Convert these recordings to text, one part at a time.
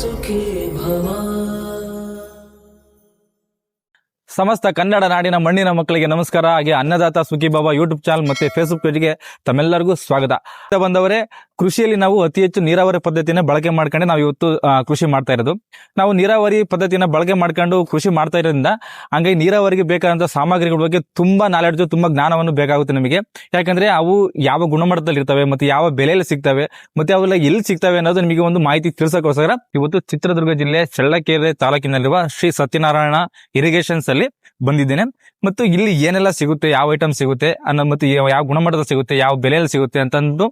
সুখে ভাবা ಸಮಸ್ತ ಕನ್ನಡ ನಾಡಿನ ಮಣ್ಣಿನ ಮಕ್ಕಳಿಗೆ ನಮಸ್ಕಾರ. ಹಾಗೆ ಅನ್ನದಾತ ಸುಖಿ ಬಾಬಾ ಯೂಟ್ಯೂಬ್ ಚಾನಲ್ ಮತ್ತೆ ಫೇಸ್ಬುಕ್ ಪೇಜ್ಗೆ ತಮ್ಮೆಲ್ಲರಿಗೂ ಸ್ವಾಗತ. ಬಂದವರೇ, ಕೃಷಿಯಲ್ಲಿ ನಾವು ಅತಿ ಹೆಚ್ಚು ನೀರಾವರಿ ಪದ್ಧತಿನ ಬಳಕೆ ಮಾಡ್ಕೊಂಡು ನಾವು ಇವತ್ತು ಕೃಷಿ ಮಾಡ್ತಾ ಇರೋದು. ನಾವು ನೀರಾವರಿ ಪದ್ಧತಿನ ಬಳಕೆ ಮಾಡ್ಕೊಂಡು ಕೃಷಿ ಮಾಡ್ತಾ ಇರೋದ್ರಿಂದ ಹಂಗಾಗಿ ನೀರಾವರಿಗೆ ಬೇಕಾದಂತ ಸಾಮಗ್ರಿಗಳ ಬಗ್ಗೆ ತುಂಬಾ ನಾಲೆಡ್ಜ್ ತುಂಬಾ ಜ್ಞಾನವನ್ನು ಬೇಕಾಗುತ್ತೆ ನಮಗೆ. ಯಾಕಂದ್ರೆ ಅವು ಯಾವ ಗುಣಮಟ್ಟದಲ್ಲಿ ಇರ್ತವೆ, ಮತ್ತೆ ಯಾವ ಬೆಲೆಯಲ್ಲಿ ಸಿಗ್ತವೆ, ಮತ್ತೆ ಅವೆಲ್ಲ ಎಲ್ಲಿ ಸಿಗ್ತವೆ ಅನ್ನೋದು ನಿಮಗೆ ಒಂದು ಮಾಹಿತಿ ತಿಳಿಸೋಕೋಸ್ಕರ ಇವತ್ತು ಚಿತ್ರದುರ್ಗ ಜಿಲ್ಲೆ ಚಳ್ಳಕೆರೆ ತಾಲೂಕಿನಲ್ಲಿರುವ ಶ್ರೀ ಸತ್ಯನಾರಾಯಣ ಇರಿಗೇಷನ್ಸ್ ಅಲ್ಲಿ ಬಂದಿದ್ದೇನೆ. ಮತ್ತು ಇಲ್ಲಿ ಏನೆಲ್ಲ ಸಿಗುತ್ತೆ ಯಾವ ಐಟಮ್ ಸಿಗುತ್ತೆ ಅನ್ನೋ ಮತ್ತು ಯಾವ ಗುಣಮಟ್ಟದ ಸಿಗುತ್ತೆ ಯಾವ ಬೆಲೆಯಲ್ಲಿ ಸಿಗುತ್ತೆ ಅಂತಂದು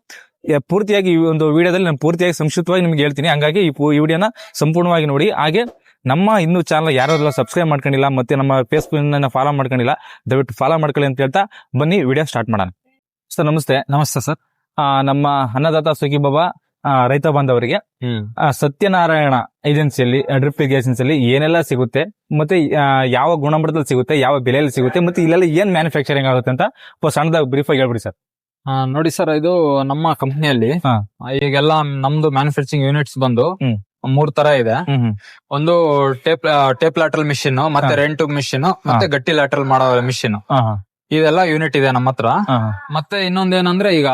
ಪೂರ್ತಿಯಾಗಿ ಈ ಒಂದು ವಿಡಿಯೋದಲ್ಲಿ ನಾನು ಪೂರ್ತಿಯಾಗಿ ಸಂಕ್ಷಿಪ್ತವಾಗಿ ನಿಮ್ಗೆ ಹೇಳ್ತೀನಿ. ಹಂಗಾಗಿ ಈ ವಿಡಿಯೋನ ಸಂಪೂರ್ಣವಾಗಿ ನೋಡಿ. ಹಾಗೆ ನಮ್ಮ ಇನ್ನೂ ಚಾನಲ್ ಯಾರೆಲ್ಲ ಸಬ್ಸ್ಕ್ರೈಬ್ ಮಾಡ್ಕೊಂಡಿಲ್ಲ ಮತ್ತೆ ನಮ್ಮ ಫೇಸ್ಬುಕ್ ಫಾಲೋ ಮಾಡ್ಕೊಂಡಿಲ್ಲ ದಯವಿಟ್ಟು ಫಾಲೋ ಮಾಡ್ಕೊಳ್ಳಿ ಅಂತ ಹೇಳ್ತಾ ಬನ್ನಿ ವಿಡಿಯೋ ಸ್ಟಾರ್ಟ್ ಮಾಡೋಣ. ಸರ್ ನಮಸ್ತೆ. ನಮಸ್ತೆ ಸರ್. ನಮ್ಮ ಅನ್ನದಾತ ಸುಖಿ ಬಾಬಾ ರೈತ ಬಾಂಧವರಿಗೆ ಸತ್ಯನಾರಾಯಣ ಏಜೆನ್ಸಿಯಲ್ಲಿ ಡ್ರಿಪ್ ಇರಿಗೇಷನ್ಸ್ ಅಲ್ಲಿ ಏನೆಲ್ಲ ಸಿಗುತ್ತೆ ಮತ್ತೆ ಯಾವ ಗುಣಮಟ್ಟದಲ್ಲಿ ಸಿಗುತ್ತೆ ಯಾವ ಬೆಲೆಯಲ್ಲಿ ಸಿಗುತ್ತೆ ಮತ್ತೆ ಇಲ್ಲೆಲ್ಲ ಏನ್ ಮ್ಯಾನುಫ್ಯಾಕ್ಚರಿಂಗ್ ಆಗುತ್ತೆ ಅಂತ ಸಣ್ಣದಾಗಿ ಬ್ರೀಫ್ ಆಗಿ ಹೇಳ್ಬಿಡಿ ಸರ್. ನೋಡಿ ಸರ್ ಇದು ನಮ್ಮ ಕಂಪ್ನಿಯಲ್ಲಿ. ಈಗೆಲ್ಲ ನಮ್ದು ಮ್ಯಾನುಫ್ಯಾಕ್ಚರಿಂಗ್ ಯೂನಿಟ್ಸ್ ಬಂದು. ಮೂರ್ ತರ ಇದೆ. ಒಂದು ಟೇಪ್ ಟೇಪ್ ಲ್ಯಾಟ್ರಲ್ ಮಿಷಿನ್ ಮತ್ತೆ ರೆಂಟ್ ಮಿಷಿನ್ ಮತ್ತೆ ಗಟ್ಟಿ ಲ್ಯಾಟ್ರಲ್ ಮಾಡೋ ಮಿಷಿನ್ ಇದೆಲ್ಲ ಯೂನಿಟ್ ಇದೆ ನಮ್ಮ ಹತ್ರ. ಮತ್ತೆ ಇನ್ನೊಂದೇನಂದ್ರೆ ಈಗ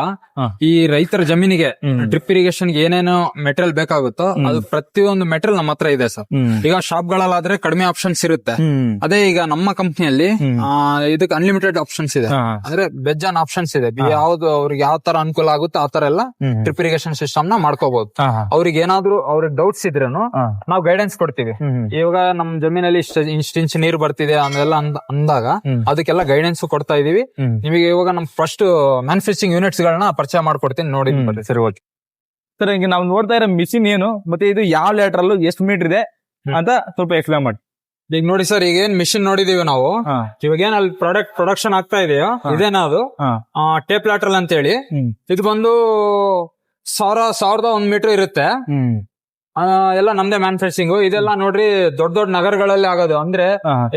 ಈ ರೈತರ ಜಮೀನಿಗೆ ಡ್ರಿಪ್ ಇರಿಗೇಷನ್ ಏನೇನು ಮೆಟೀರಿಯಲ್ ಬೇಕಾಗುತ್ತೋ ಅದು ಪ್ರತಿಯೊಂದು ಮೆಟೀರಿಯಲ್ ನಮ್ಮ ಹತ್ರ ಇದೆ ಸರ್. ಈಗ ಶಾಪ್ ಗಳಲ್ಲಾದ್ರೆ ಕಡಿಮೆ ಆಪ್ಷನ್ಸ್ ಇರುತ್ತೆ. ಅದೇ ಈಗ ನಮ್ಮ ಕಂಪ್ನಿಯಲ್ಲಿ. ಇದಕ್ಕೆ ಅನ್ಲಿಮಿಟೆಡ್ ಆಪ್ಷನ್ಸ್ ಇದೆ. ಅಂದ್ರೆ ಬೆಜ್ಜಾನ್ ಆಪ್ಷನ್ಸ್ ಇದೆ. ಯಾವ್ದು ಅವ್ರಿಗೆ ಯಾವ ತರ ಅನುಕೂಲ ಆಗುತ್ತೆ ಆ ತರ ಎಲ್ಲ ಡ್ರಿಪ್ ಇರಿಗೇಷನ್ ಸಿಸ್ಟಮ್ನ ಮಾಡ್ಕೋಬಹುದು. ಅವ್ರಿಗೆ ಏನಾದ್ರು ಅವ್ರಿಗೆ ಡೌಟ್ಸ್ ಇದ್ರೇನು ನಾವು ಗೈಡೆನ್ಸ್ ಕೊಡ್ತೀವಿ. ಇವಾಗ ನಮ್ ಜಮೀನಲ್ಲಿ ಇಷ್ಟ ಇಷ್ಟು ಇಂಚ್ ನೀರು ಬರ್ತಿದೆ ಅಂದೆಲ್ಲ ಅಂದ- ಅಂದಾಗ ಅದಕ್ಕೆಲ್ಲ ಗೈಡೆನ್ಸ್ ಕೊಡ್ತಾ ಇದೀವಿ. ನಿಮಗೆ ಇವಾಗ ನಮ್ ಫಸ್ಟ್ ಮ್ಯಾನುಫ್ಯಾಕ್ಚರಿಂಗ್ ಯೂನಿಟ್ಸ್ ಗಳನ್ನ ಪರಿಚಯ ಮಾಡ್ಕೊಡ್ತೀನಿ. ನೋಡಿ. ಬರ್ರಿ. ಸರಿ ಓಕೆ. ಸರ್ ಈಗ ನಾವು ನೋಡ್ತಾ ಇರೋ ಮಿಷಿನ್ ಏನು ಮತ್ತೆ ಇದು ಯಾವ ಲ್ಯಾಟ್ರಲ್ ಎಷ್ಟು ಮೀಟರ್ ಇದೆ ಅಂತ ಸ್ವಲ್ಪ ಎಕ್ಸ್ಪ್ಲೈನ್ ಮಾಡಿ. ಈಗ ನೋಡಿ ಸರ್ ಈಗ ಏನ್ ಮಿಷಿನ್ ನೋಡಿದೀವಿ ನಾವು. ಇವಾಗ ಏನ್ ಅಲ್ಲಿ ಪ್ರಾಡಕ್ಟ್ ಪ್ರೊಡಕ್ಷನ್ ಆಗ್ತಾ ಇದೆಯೋ. ಇದೇನಾ ಅದು. ಟೇಪ್ ಲ್ಯಾಟ್ರಲ್ ಅಂತ ಹೇಳಿ ಇದು ಬಂದು ಸಾವಿರ ಸಾವಿರದ ಒಂದ್ ಮೀಟರ್ ಇರುತ್ತೆ. ಎಲ್ಲ ನಮ್ದೇ ಮ್ಯಾನುಫ್ಯಾಕ್ಚರಿಂಗ್ ಇದೆಲ್ಲ ನೋಡ್ರಿ ದೊಡ್ಡ ದೊಡ್ಡ ನಗರಗಳಲ್ಲಿ ಆಗೋದು. ಅಂದ್ರೆ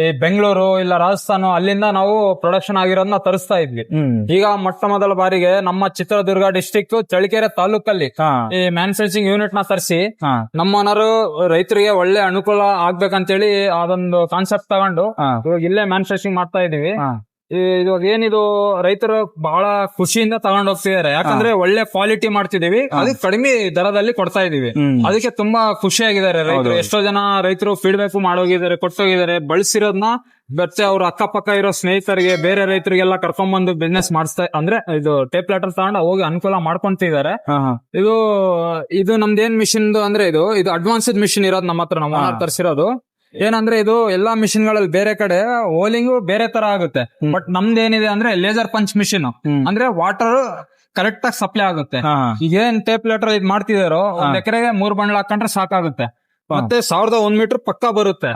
ಈ ಬೆಂಗಳೂರು ಇಲ್ಲ ರಾಜಸ್ಥಾನ ಅಲ್ಲಿಂದ ನಾವು ಪ್ರೊಡಕ್ಷನ್ ಆಗಿರೋದನ್ನ ತರಿಸ್ತಾ ಇದ್ವಿ. ಈಗ ಮೊಟ್ಟ ಮೊದಲ ಬಾರಿಗೆ ನಮ್ಮ ಚಿತ್ರದುರ್ಗ ಡಿಸ್ಟಿಕ್ ಚಳಿಕೆರೆ ತಾಲೂಕಲ್ಲಿ. ಈ ಮ್ಯಾನುಫ್ಯಾಕ್ಚರಿಂಗ್ ಯೂನಿಟ್ನ ತರಿಸಿ ನಮ್ಮ ನಮ್ಮನರು ರೈತರಿಗೆ ಒಳ್ಳೆ ಅನುಕೂಲ ಆಗ್ಬೇಕಂತೇಳಿ ಅದೊಂದು ಕಾನ್ಸೆಪ್ಟ್ ತಗೊಂಡು. ಇವಾಗ ಇಲ್ಲೇ ಮ್ಯಾನುಫ್ಯಾಕ್ಚರಿಂಗ್ ಮಾಡ್ತಾ ಇದೀವಿ. ಇವಾಗ ಏನಿದು ರೈತರು ಬಹಳ ಖುಷಿಯಿಂದ ತಗೊಂಡ್ ಹೋಗ್ತಿದ್ದಾರೆ ಯಾಕಂದ್ರೆ ಒಳ್ಳೆ ಕ್ವಾಲಿಟಿ ಮಾಡ್ತಿದೀವಿ. ಅದಕ್ಕೆ ಕಡಿಮೆ ದರದಲ್ಲಿ ಕೊಡ್ತಾ ಇದೀವಿ. ಅದಕ್ಕೆ ತುಂಬಾ ಖುಷಿಯಾಗಿದ್ದಾರೆ ರೈತರು. ಎಷ್ಟೋ ಜನ ರೈತರು ಫೀಡ್ಬ್ಯಾಕ್ ಮಾಡೋಗಿದ್ದಾರೆ ಕೊಟ್ಟೋಗಿದ್ದಾರೆ. ಬಳಸಿರೋದ್ನ ಮತ್ತೆ ಅವ್ರ ಅಕ್ಕಪಕ್ಕ ಇರೋ ಸ್ನೇಹಿತರಿಗೆ ಬೇರೆ ರೈತರಿಗೆಲ್ಲ ಕರ್ಕೊಂಡ್ ಬಂದು ಬಿಸ್ನೆಸ್ ಮಾಡಿಸ್ತಾ ಅಂದ್ರೆ ಇದು ಟೇಪ್ ಲೆಟರ್ ತಗೊಂಡು ಹೋಗಿ ಅನುಕೂಲ ಮಾಡ್ಕೊಂತಿದ್ದಾರೆ. ಇದು ಇದು ನಮ್ದೇನ್ ಮಿಷಿನ್ ಅಂದ್ರೆ ಇದು ಇದು ಅಡ್ವಾನ್ಸ್ಡ್ ಮಿಷಿನ್ ಇರೋದು ನಮ್ಮ ಹತ್ರ ನಾವು ತರಿಸಿರೋದು. ಏನಂದ್ರೆ ಇದು ಎಲ್ಲಾ ಮಿಷಿನ್ಗಳಲ್ಲಿ ಬೇರೆ ಕಡೆ ಓಲಿಂಗು ಬೇರೆ ತರ ಆಗುತ್ತೆ. ಬಟ್ ನಮ್ದೇನಿದೆ ಅಂದ್ರೆ ಲೇಸರ್ ಪಂಚ್ ಮಿಷಿನ್ ಅಂದ್ರೆ ವಾಟರ್ ಕರೆಕ್ಟ್ ಆಗಿ ಸಪ್ಲೈ ಆಗುತ್ತೆ. ಈಗ ಏನ್ ಟೇಪ್ ಲೆಟರ್ ಇದ್ ಮಾಡ್ತಿದಾರೋ ಒಂದ್. ಎಕರೆಗೆ ಮೂರ್ ಬಣ್ಣ ಹಾಕೊಂಡ್ರೆ ಸಾಕಾಗುತ್ತೆ ಮತ್ತೆ ಸಾವಿರದ ಒಂದ್ ಮೀಟರ್ ಪಕ್ಕ ಬರುತ್ತೆ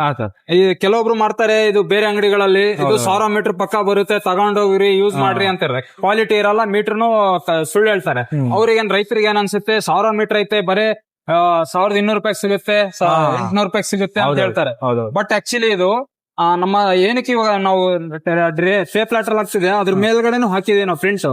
ಈ ಕೆಲವೊಬ್ರು ಮಾಡ್ತಾರೆ ಇದು ಬೇರೆ ಅಂಗಡಿಗಳಲ್ಲಿ ಇದು. ಸಾವಿರ ಮೀಟರ್ ಪಕ್ಕ ಬರುತ್ತೆ ತಗೊಂಡೋಗ್ರಿ ಯೂಸ್. ಮಾಡ್ರಿ ಅಂತಾರೆ ಕ್ವಾಲಿಟಿ ಇರಲ್ಲ ಮೀಟರ್ನು ಸುಳ್ಳು ಹೇಳ್ತಾರೆ ಹ್ಮ್. ಅವ್ರಿಗೆ ರೈತರಿಗೆ ಏನ್ ಅನ್ಸುತ್ತೆ ಸಾವಿರ ಮೀಟರ್ ಐತೆ ಬರೇ ಸಾವಿರದ ಇನ್ನೂರು ರೂಪಾಯಿ ಸಿಗುತ್ತೆ. ಎಂಟ್ನೂರು ರೂಪಾಯಿ ಸಿಗುತ್ತೆ ಅಂತ ಹೇಳ್ತಾರೆ ಬಟ್ ಆಕ್ಚುಲಿ ಇದು ಆ, ನಮ್ಮ ಏನಕ್ಕೆ ಇವಾಗ ನಾವು ಸೇಫ್ ಲ್ಯಾಟರ್ ಹಾಕ್ಸಿದೆ ಅದ್ರ ಮೇಲ್ಗಡೆನು ಹಾಕಿದೆ ನಾವು ಫ್ರೆಂಡ್ಸ್.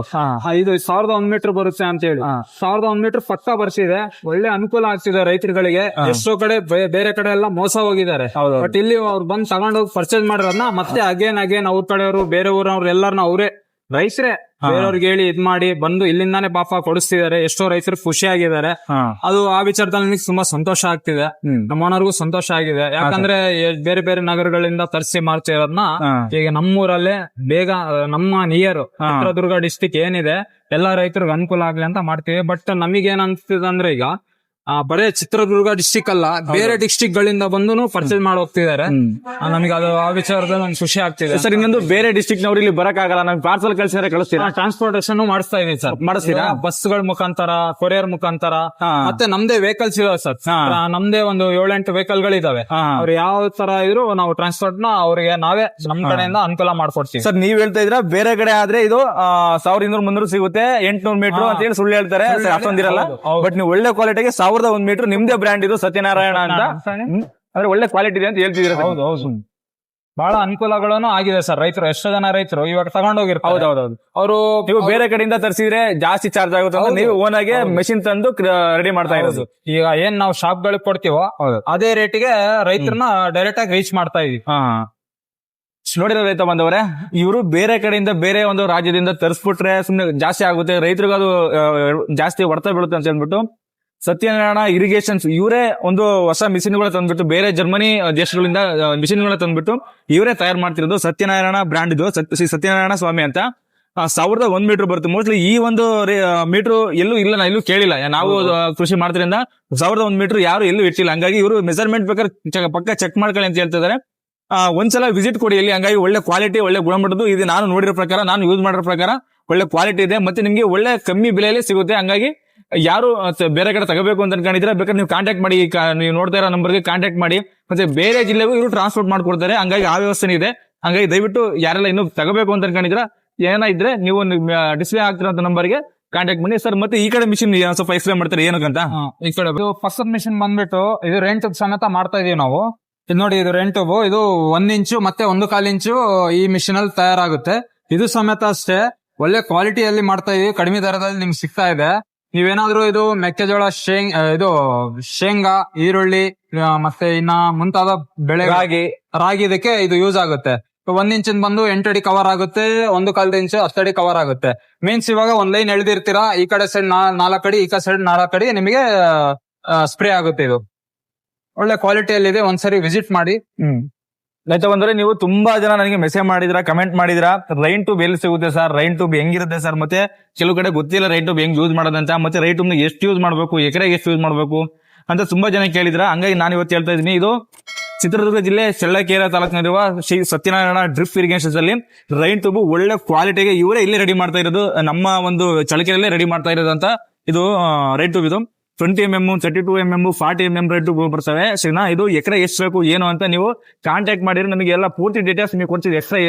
ಇದು ಸಾವಿರದ ಒಂದ್ ಮೀಟರ್ ಬರುತ್ತೆ ಅಂತ ಹೇಳಿ. ಸಾವಿರದ ಒಂದ್ ಮೀಟರ್ ಪಕ್ಕ ಬರ್ಸಿದೆ ಒಳ್ಳೆ ಅನುಕೂಲ ಆಗ್ತಿದೆ ರೈತರುಗಳಿಗೆ. ಎಷ್ಟೋ ಕಡೆ ಬೇರೆ ಕಡೆ ಎಲ್ಲ ಮೋಸ ಹೋಗಿದ್ದಾರೆ ಬಟ್ ಇಲ್ಲಿ ಅವ್ರು ಬಂದ್ ತಗೊಂಡೋಗಿ ಪರ್ಚೇಸ್ ಮಾಡಿರೋದನ್ನ ಮತ್ತೆ ಅಗೇನ್ ಅಗೇನ್ ಅವ್ರ ಕಡೆಯವರು ಬೇರೆ ಊರವ್ರು ಎಲ್ಲಾರನ್ನ ಅವರೇ ರೈತರೇ ಹಾ. ಬೇರೆಯವ್ರಿಗೆ ಹೇಳಿ ಇದ್ ಮಾಡಿ ಬಂದು ಇಲ್ಲಿಂದಾನೇ ಪಾಪ ಕೊಡಿಸ್ತಿದ್ದಾರೆ. ಎಷ್ಟೋ ರೈತರು ಖುಷಿ ಆಗಿದ್ದಾರೆ ಅದು ಆ ವಿಚಾರದಲ್ಲಿ ನನಗೆ ತುಂಬಾ ಸಂತೋಷ ಆಗ್ತಿದೆ. ನಮ್ಮ ಓನರ್ಗೂ ಸಂತೋಷ ಆಗಿದೆ. ಯಾಕಂದ್ರೆ ಬೇರೆ ಬೇರೆ ನಗರಗಳಿಂದ ತರಿಸಿ ಮಾಡ್ತಿರೋದ್ನ. ಈಗ ನಮ್ಮೂರಲ್ಲೇ ಬೇಗ ನಮ್ಮ ನಿಯರ್ ಚಿತ್ರದುರ್ಗ ಡಿಸ್ಟಿಕ್ ಏನಿದೆ ಎಲ್ಲಾ ರೈತರಿಗೆ ಅನುಕೂಲ ಆಗ್ಲಿ ಅಂತ ಮಾಡ್ತೀವಿ. ಬಟ್ ನಮಗೇನ್ ಅನ್ಸ್ತಿದೆ ಅಂದ್ರೆ ಈಗ ಆ, ಬರೇ ಚಿತ್ರದುರ್ಗ ಡಿಸ್ಟಿಕ್ ಅಲ್ಲ ಬೇರೆ ಡಿಸ್ಟಿಕ್ ಗಳಿಂದ ಬಂದು ಪರ್ಚೇಸ್ ಮಾಡಿ ಹೋಗ್ತಿದ್ದಾರೆ. ನಮಗೆ ಅದು ಆ ವಿಚಾರದಲ್ಲಿ ನಂಗೆ ಖುಷಿ ಆಗ್ತಿದೆ. ಸರ್ ಇನ್ನೊಂದು ಬೇರೆ ಡಿಸ್ಟಿಕ್ ನವರು ಇಲ್ಲಿ ಬರಕ್ ಆಗಲ್ಲ ನಮ್ಗೆ ಪಾರ್ಸಲ್ ಕಳ್ಸಿದ್ರೆ ಕಳಿಸ್ತೀರಾ? ಟ್ರಾನ್ಸ್ಪೋರ್ಟೇಷನ್ ಮಾಡಿಸ್ತಾ ಇದೀನಿ ಸರ್. ಮಾಡಿಸ್ತೀರಾ? ಬಸ್ಗಳ ಮುಖಾಂತರ ಕೊರಿಯರ್ ಮುಖಾಂತರ ಮತ್ತೆ ನಮ್ದೇ ವೆಹಿಕಲ್ಸ್ ಇದಾವೆ ಸರ್. ನಮ್ದೇ ಒಂದು ಏಳೆಂಟು ವೆಹಿಕಲ್ ಗಳಿದಾವೆ. ಇದಾವೆ ಅವ್ರು ಯಾವ ತರ ಇದ್ರು ನಾವು ಟ್ರಾನ್ಸ್ಪೋರ್ಟ್ನ ಅವ್ರಿಗೆ ನಾವೇ ನಮ್ ಕಡೆಯಿಂದ ಅನುಕೂಲ ಮಾಡ್ಕೊಡ್ತೀವಿ. ಸರ್ ನೀವ್ ಹೇಳ್ತಾ ಇದ್ರ ಬೇರೆ ಕಡೆ ಆದ್ರೆ ಇದು ಸಾವಿರ ಇನ್ನೂರು ಮುನ್ನೂರು ಸಿಗುತ್ತೆ ಎಂಟ್ನೂರು ಮೀಟರ್. ಅಂತ ಹೇಳಿ ಸುಳ್ಳು ಹೇಳ್ತಾರೆ. ಸರ್, ಅಷ್ಟೊಂದಿರಲ್ಲ. ಬಟ್ ನೀವು ಒಳ್ಳೆ ಕ್ವಾಲಿಟಿಗೆ ಸಾವಿರದ ಒಂದ್ ಮೀಟರ್ ನಿಮ್ದೇ ಬ್ರ್ಯಾಂಡ್ ಇದು ಸತ್ಯನಾರಾಯಣ ಅಂತ. ಹ್ಮ್. ಅಂದ್ರೆ ಒಳ್ಳೆ ಕ್ವಾಲಿಟಿ ಇದೆ ಅಂತ ಹೇಳ್ತಿದ್ದೀರಾ ಸರ್. ಹೌದು ಹೌದು. ಬಹಳ ಅನುಕೂಲಗಳನ್ನು ಆಗಿದೆ ಸರ್. ರೈತರು ಎಷ್ಟೋ ಜನ ರೈತರು ಇವಾಗ ತಗೊಂಡೋಗಿರ್ತಾರೆ. ಹೌದೌದು ಅವರು ನೀವು ಬೇರೆ ಕಡೆಯಿಂದ ತರಿಸಿದ್ರೆ ಜಾಸ್ತಿ ಚಾರ್ಜ್ ಆಗುತ್ತೆ ಅಂತ ಹೌದು. ನೀವು ಓನ್ ಆಗಿ ಮೆಷಿನ್ ತಂದು ರೆಡಿ ಮಾಡ್ತಾ ಇರೋದು. ಈಗ ಏನ್ ನಾವು ಶಾಪ್ ಗಳಿಗೆ ಕೊಡ್ತೀವೋ ಹೌದು. ಅದೇ ರೇಟಿಗೆ ರೈತರನ್ನ ಡೈರೆಕ್ಟ್ ಆಗಿ ರೀಚ್ ಮಾಡ್ತಾ ಇದೀವಿ. ಹಾ ನೋಡಿರೋ ರೈತ ಬಂದವರೇ ಇವರು ಬೇರೆ ಕಡೆಯಿಂದ ಬೇರೆ ಒಂದು ರಾಜ್ಯದಿಂದ ತರಿಸ್ಬಿಟ್ರೆ ಸುಮ್ನೆ ಜಾಸ್ತಿ ಆಗುತ್ತೆ ರೈತರಿಗೂ ಅದು ಆ, ಜಾಸ್ತಿ ಹೊಡೆತ ಬೀಳುತ್ತೆ ಅಂತ ಅಂದ್ಬಿಟ್ಟು ಸತ್ಯನಾರಾಯಣ ಇರಿಗೇಷನ್ಸ್ ಇವರೇ ಒಂದು ಹೊಸ ಮಿಷಿನ್ಗಳ ತಂದ್ಬಿಟ್ಟು ಬೇರೆ ಜರ್ಮನಿ ದೇಶಗಳಿಂದ ಮಿಷಿನ್ಗಳ ತಂದ್ಬಿಟ್ಟು ಇವರೇ ತಯಾರು ಮಾಡ್ತಿರೋದು ಸತ್ಯನಾರಾಯಣ ಬ್ರ್ಯಾಂಡ್ ಇದು ಶ್ರೀ ಸತ್ಯನಾರಾಯಣ ಸ್ವಾಮಿ ಅಂತ. ಸಾವಿರದ ಒಂದ್ ಮೀಟರ್ ಬರುತ್ತೆ. ಮೋಸ್ಟ್ಲಿ ಈ ಒಂದು ಮೀಟರ್ ಎಲ್ಲೂ ಇಲ್ಲ ನಾ ಎಲ್ಲೂ ಕೇಳಿಲ್ಲ. ನಾವು ಕೃಷಿ ಮಾಡೋದ್ರಿಂದ ಸಾವಿರದ ಒಂದ್ ಮೀಟರ್ ಯಾರು ಎಲ್ಲೂ ಇಟ್ಟಿಲ್ಲ. ಹಂಗಾಗಿ ಇವರು ಮೆಜರ್ಮೆಂಟ್ ಬೇಕಾದ್ರೆ ಪಕ್ಕ ಚೆಕ್ ಮಾಡ್ಕೊಳ್ಳಿ ಅಂತ ಹೇಳ್ತಿದ್ದಾರೆ. ಒಂದ್ಸಲ ವಿಸಿಟ್ ಕೊಡಿ ಇಲ್ಲಿ. ಹಂಗಾಗಿ ಒಳ್ಳೆ ಕ್ವಾಲಿಟಿ ಒಳ್ಳೆ ಗುಣಮಟ್ಟದ್ದು ಇದು ನಾನು ನೋಡಿರೋ ಪ್ರಕಾರ ನಾನು ಯೂಸ್ ಮಾಡಿರೋ ಪ್ರಕಾರ ಒಳ್ಳೆ ಕ್ವಾಲಿಟಿ ಇದೆ. ಮತ್ತೆ ನಿಮ್ಗೆ ಒಳ್ಳೆ ಕಮ್ಮಿ ಬೆಲೆಯಲ್ಲಿ ಸಿಗುತ್ತೆ. ಹಂಗಾಗಿ ಯಾರು ಬೇರೆ ಕಡೆ ತಗೋಬೇಕು ಅಂತ ಅನ್ಕೊಂಡಿದ್ರೆ ಬೇಕಾದ್ರೆ ನೀವು ಕಾಂಟ್ಯಾಕ್ಟ್ ಮಾಡಿ ನೀವು ನೋಡ್ತಾ ಇರೋ ನಂಬರ್ಗೆ ಕಾಂಟ್ಯಾಕ್ಟ್ ಮಾಡಿ. ಮತ್ತೆ ಬೇರೆ ಜಿಲ್ಲೆಗೂ ಇವರು ಟ್ರಾನ್ಸ್ಪೋರ್ಟ್ ಮಾಡ್ಕೊಡ್ತಾರೆ. ಹಂಗಾಗಿ ಆ ವ್ಯವಸ್ಥೆ ಇದೆ. ಹಂಗಾಗಿ ದಯವಿಟ್ಟು ಯಾರೆಲ್ಲ ಇನ್ನೂ ತಗೋಬೇಕು ಅಂತ ಅನ್ಕೊಂಡಿದ್ರೆ ಏನ ಇದ್ರೆ ನೀವು ಡಿಸ್ಪ್ಲೇ ಆಗ್ತಿರೋ ನಂಬರ್ಗೆ ಕಾಂಟ್ಯಾಕ್ಟ್ ಮಾಡಿ. ಸರ್, ಮತ್ತೆ ಈ ಕಡೆ ಮಿಷಿನ್ ಸ್ವಲ್ಪ ಎಕ್ಸ್ಪ್ಲೇನ್ ಮಾಡ್ತಾರೆ? ಏನಕ್ಕಂತ ಈ ಕಡೆ ಫಸ್ಟ್ ಮಿಷಿನ್ ಬಂದ್ಬಿಟ್ಟು, ಇದು ರೆಂಟ್ ಸಮೇತ ಮಾಡ್ತಾ ಇದೀವಿ ನಾವು. ಇದು ನೋಡಿ, ಇದು ರೆಂಟ್ ಇದು ಒಂದ್ ಇಂಚು, ಮತ್ತೆ ಒಂದು ಕಾಲ್ ಇಂಚು ಈ ಮಿಷಿನ್ ಅಲ್ಲಿ ತಯಾರಾಗುತ್ತೆ. ಇದು ಸಮೇತ ಅಷ್ಟೇ. ಒಳ್ಳೆ ಕ್ವಾಲಿಟಿಯಲ್ಲಿ ಮಾಡ್ತಾ ಇದೀವಿ. ಕಡಿಮೆ ದರದಲ್ಲಿ ನಿಮ್ಗೆ ಸಿಗ್ತಾ ಇದೆ. ನೀವೇನಾದ್ರೂ ಇದು ಮೆಕ್ಕೆಜೋಳ ಶೇಂಗ್ ಇದು ಶೇಂಗಾ ಈರುಳ್ಳಿ ಆ, ಮತ್ತೆ ಇನ್ನ ಮುಂತಾದ ಬೆಳೆ ರಾಗಿ. ರಾಗಿ ಇದಕ್ಕೆ ಇದು ಯೂಸ್ ಆಗುತ್ತೆ. ಒಂದ್ ಇಂಚಿನ ಬಂದು ಎಂಟಡಿ ಕವರ್ ಆಗುತ್ತೆ ಒಂದು ಕಾಲದ ಇಂಚು ಹತ್ತಡಿ ಕವರ್ ಆಗುತ್ತೆ. ಮೀನ್ಸ್ ಇವಾಗ ಒಂದ್ ಲೈನ್ ಎಳ್ದಿರ್ತೀರಾ ಈ ಕಡೆ ಸೈಡ್ ನಾಲ್ಕು ಅಡಿ ಈ ಕಡೆ ಸೈಡ್ ನಾಲ್ಕು ಅಡಿ ನಿಮಗೆ ಸ್ಪ್ರೇ ಆಗುತ್ತೆ ಇದು. ಒಳ್ಳೆ ಕ್ವಾಲಿಟಿಯಲ್ಲಿದೆ ಒಂದ್ಸರಿ ವಿಸಿಟ್ ಮಾಡಿ. ಹ್ಮ್. ರೈತ ಬಂದ್ರೆ ನೀವು ತುಂಬಾ ಜನ ನನಗೆ ಮೆಸೇಜ್ ಮಾಡಿದ್ರ ಕಮೆಂಟ್ ಮಾಡಿದ್ರ ರೈನ್ ಟೂಬ್ ಎಲ್ಲಿ ಸಿಗುತ್ತೆ ಸರ್? ರೈನ್ ಟೂಬ್ ಹೆಂಗಿರುತ್ತೆ ಸರ್? ಮತ್ತೆ ಕೆಲವು ಕಡೆ ಗೊತ್ತಿಲ್ಲ ರೈನ್ ಟೂಬ್ ಹೆಂಗ್ ಯೂಸ್ ಮಾಡೋದಂತ, ಮತ್ತೆ ರೈನ್ ಟೂಬ್ ಎಷ್ಟು ಯೂಸ್ ಮಾಡಬೇಕು ಎಕರೆಗೆ ಎಷ್ಟು ಯೂಸ್ ಮಾಡಬೇಕು ಅಂತ ತುಂಬಾ ಜನ ಕೇಳಿದ್ರ ಹಂಗಾಗಿ ನಾನು ಇವತ್ತು ಹೇಳ್ತಾ ಇದ್ದೀನಿ, ಇದು ಚಿತ್ರದುರ್ಗ ಜಿಲ್ಲೆ ಚಳ್ಳಕೆರೆ ತಾಲೂಕಿನಲ್ಲಿರುವ ಶ್ರೀ ಸತ್ಯನಾರಾಯಣ ಡ್ರಿಪ್ ಇರಿಗೇಷನ್ಸ್ ಅಲ್ಲಿ ರೈನ್ ಟೂಬ್ ಒಳ್ಳೆ ಕ್ವಾಲಿಟಿಗೆ ಇವರೇ ಇಲ್ಲಿ ರೆಡಿ ಮಾಡ್ತಾ ಇರೋದು, ನಮ್ಮ ಒಂದು ಚಳಕೆರೆಯಲ್ಲೇ ರೆಡಿ ಮಾಡ್ತಾ ಇರೋದು ಅಂತ ಇದು ರೈನ್ ಟೂಬ್ ಇದು. Twenty M M thirty two M M forty M M rate ಬರ್ತವೆ. ಸರಿನಾ? ಇದು ಎಕರೆ ಎಷ್ಟು ಬೇಕು ಏನು ಅಂತ ನೀವು ಕಾಂಟ್ಯಾಕ್ಟ್ ಮಾಡಿದ್ರೆ ನಮಗೆ ಎಲ್ಲ ಪೂರ್ತಿ ಡೀಟೇಲ್ಸ್ ನೀವು ಕೊಡ್ತೀವಿ. ಎಕ್ಸ್ಟ್ರಾ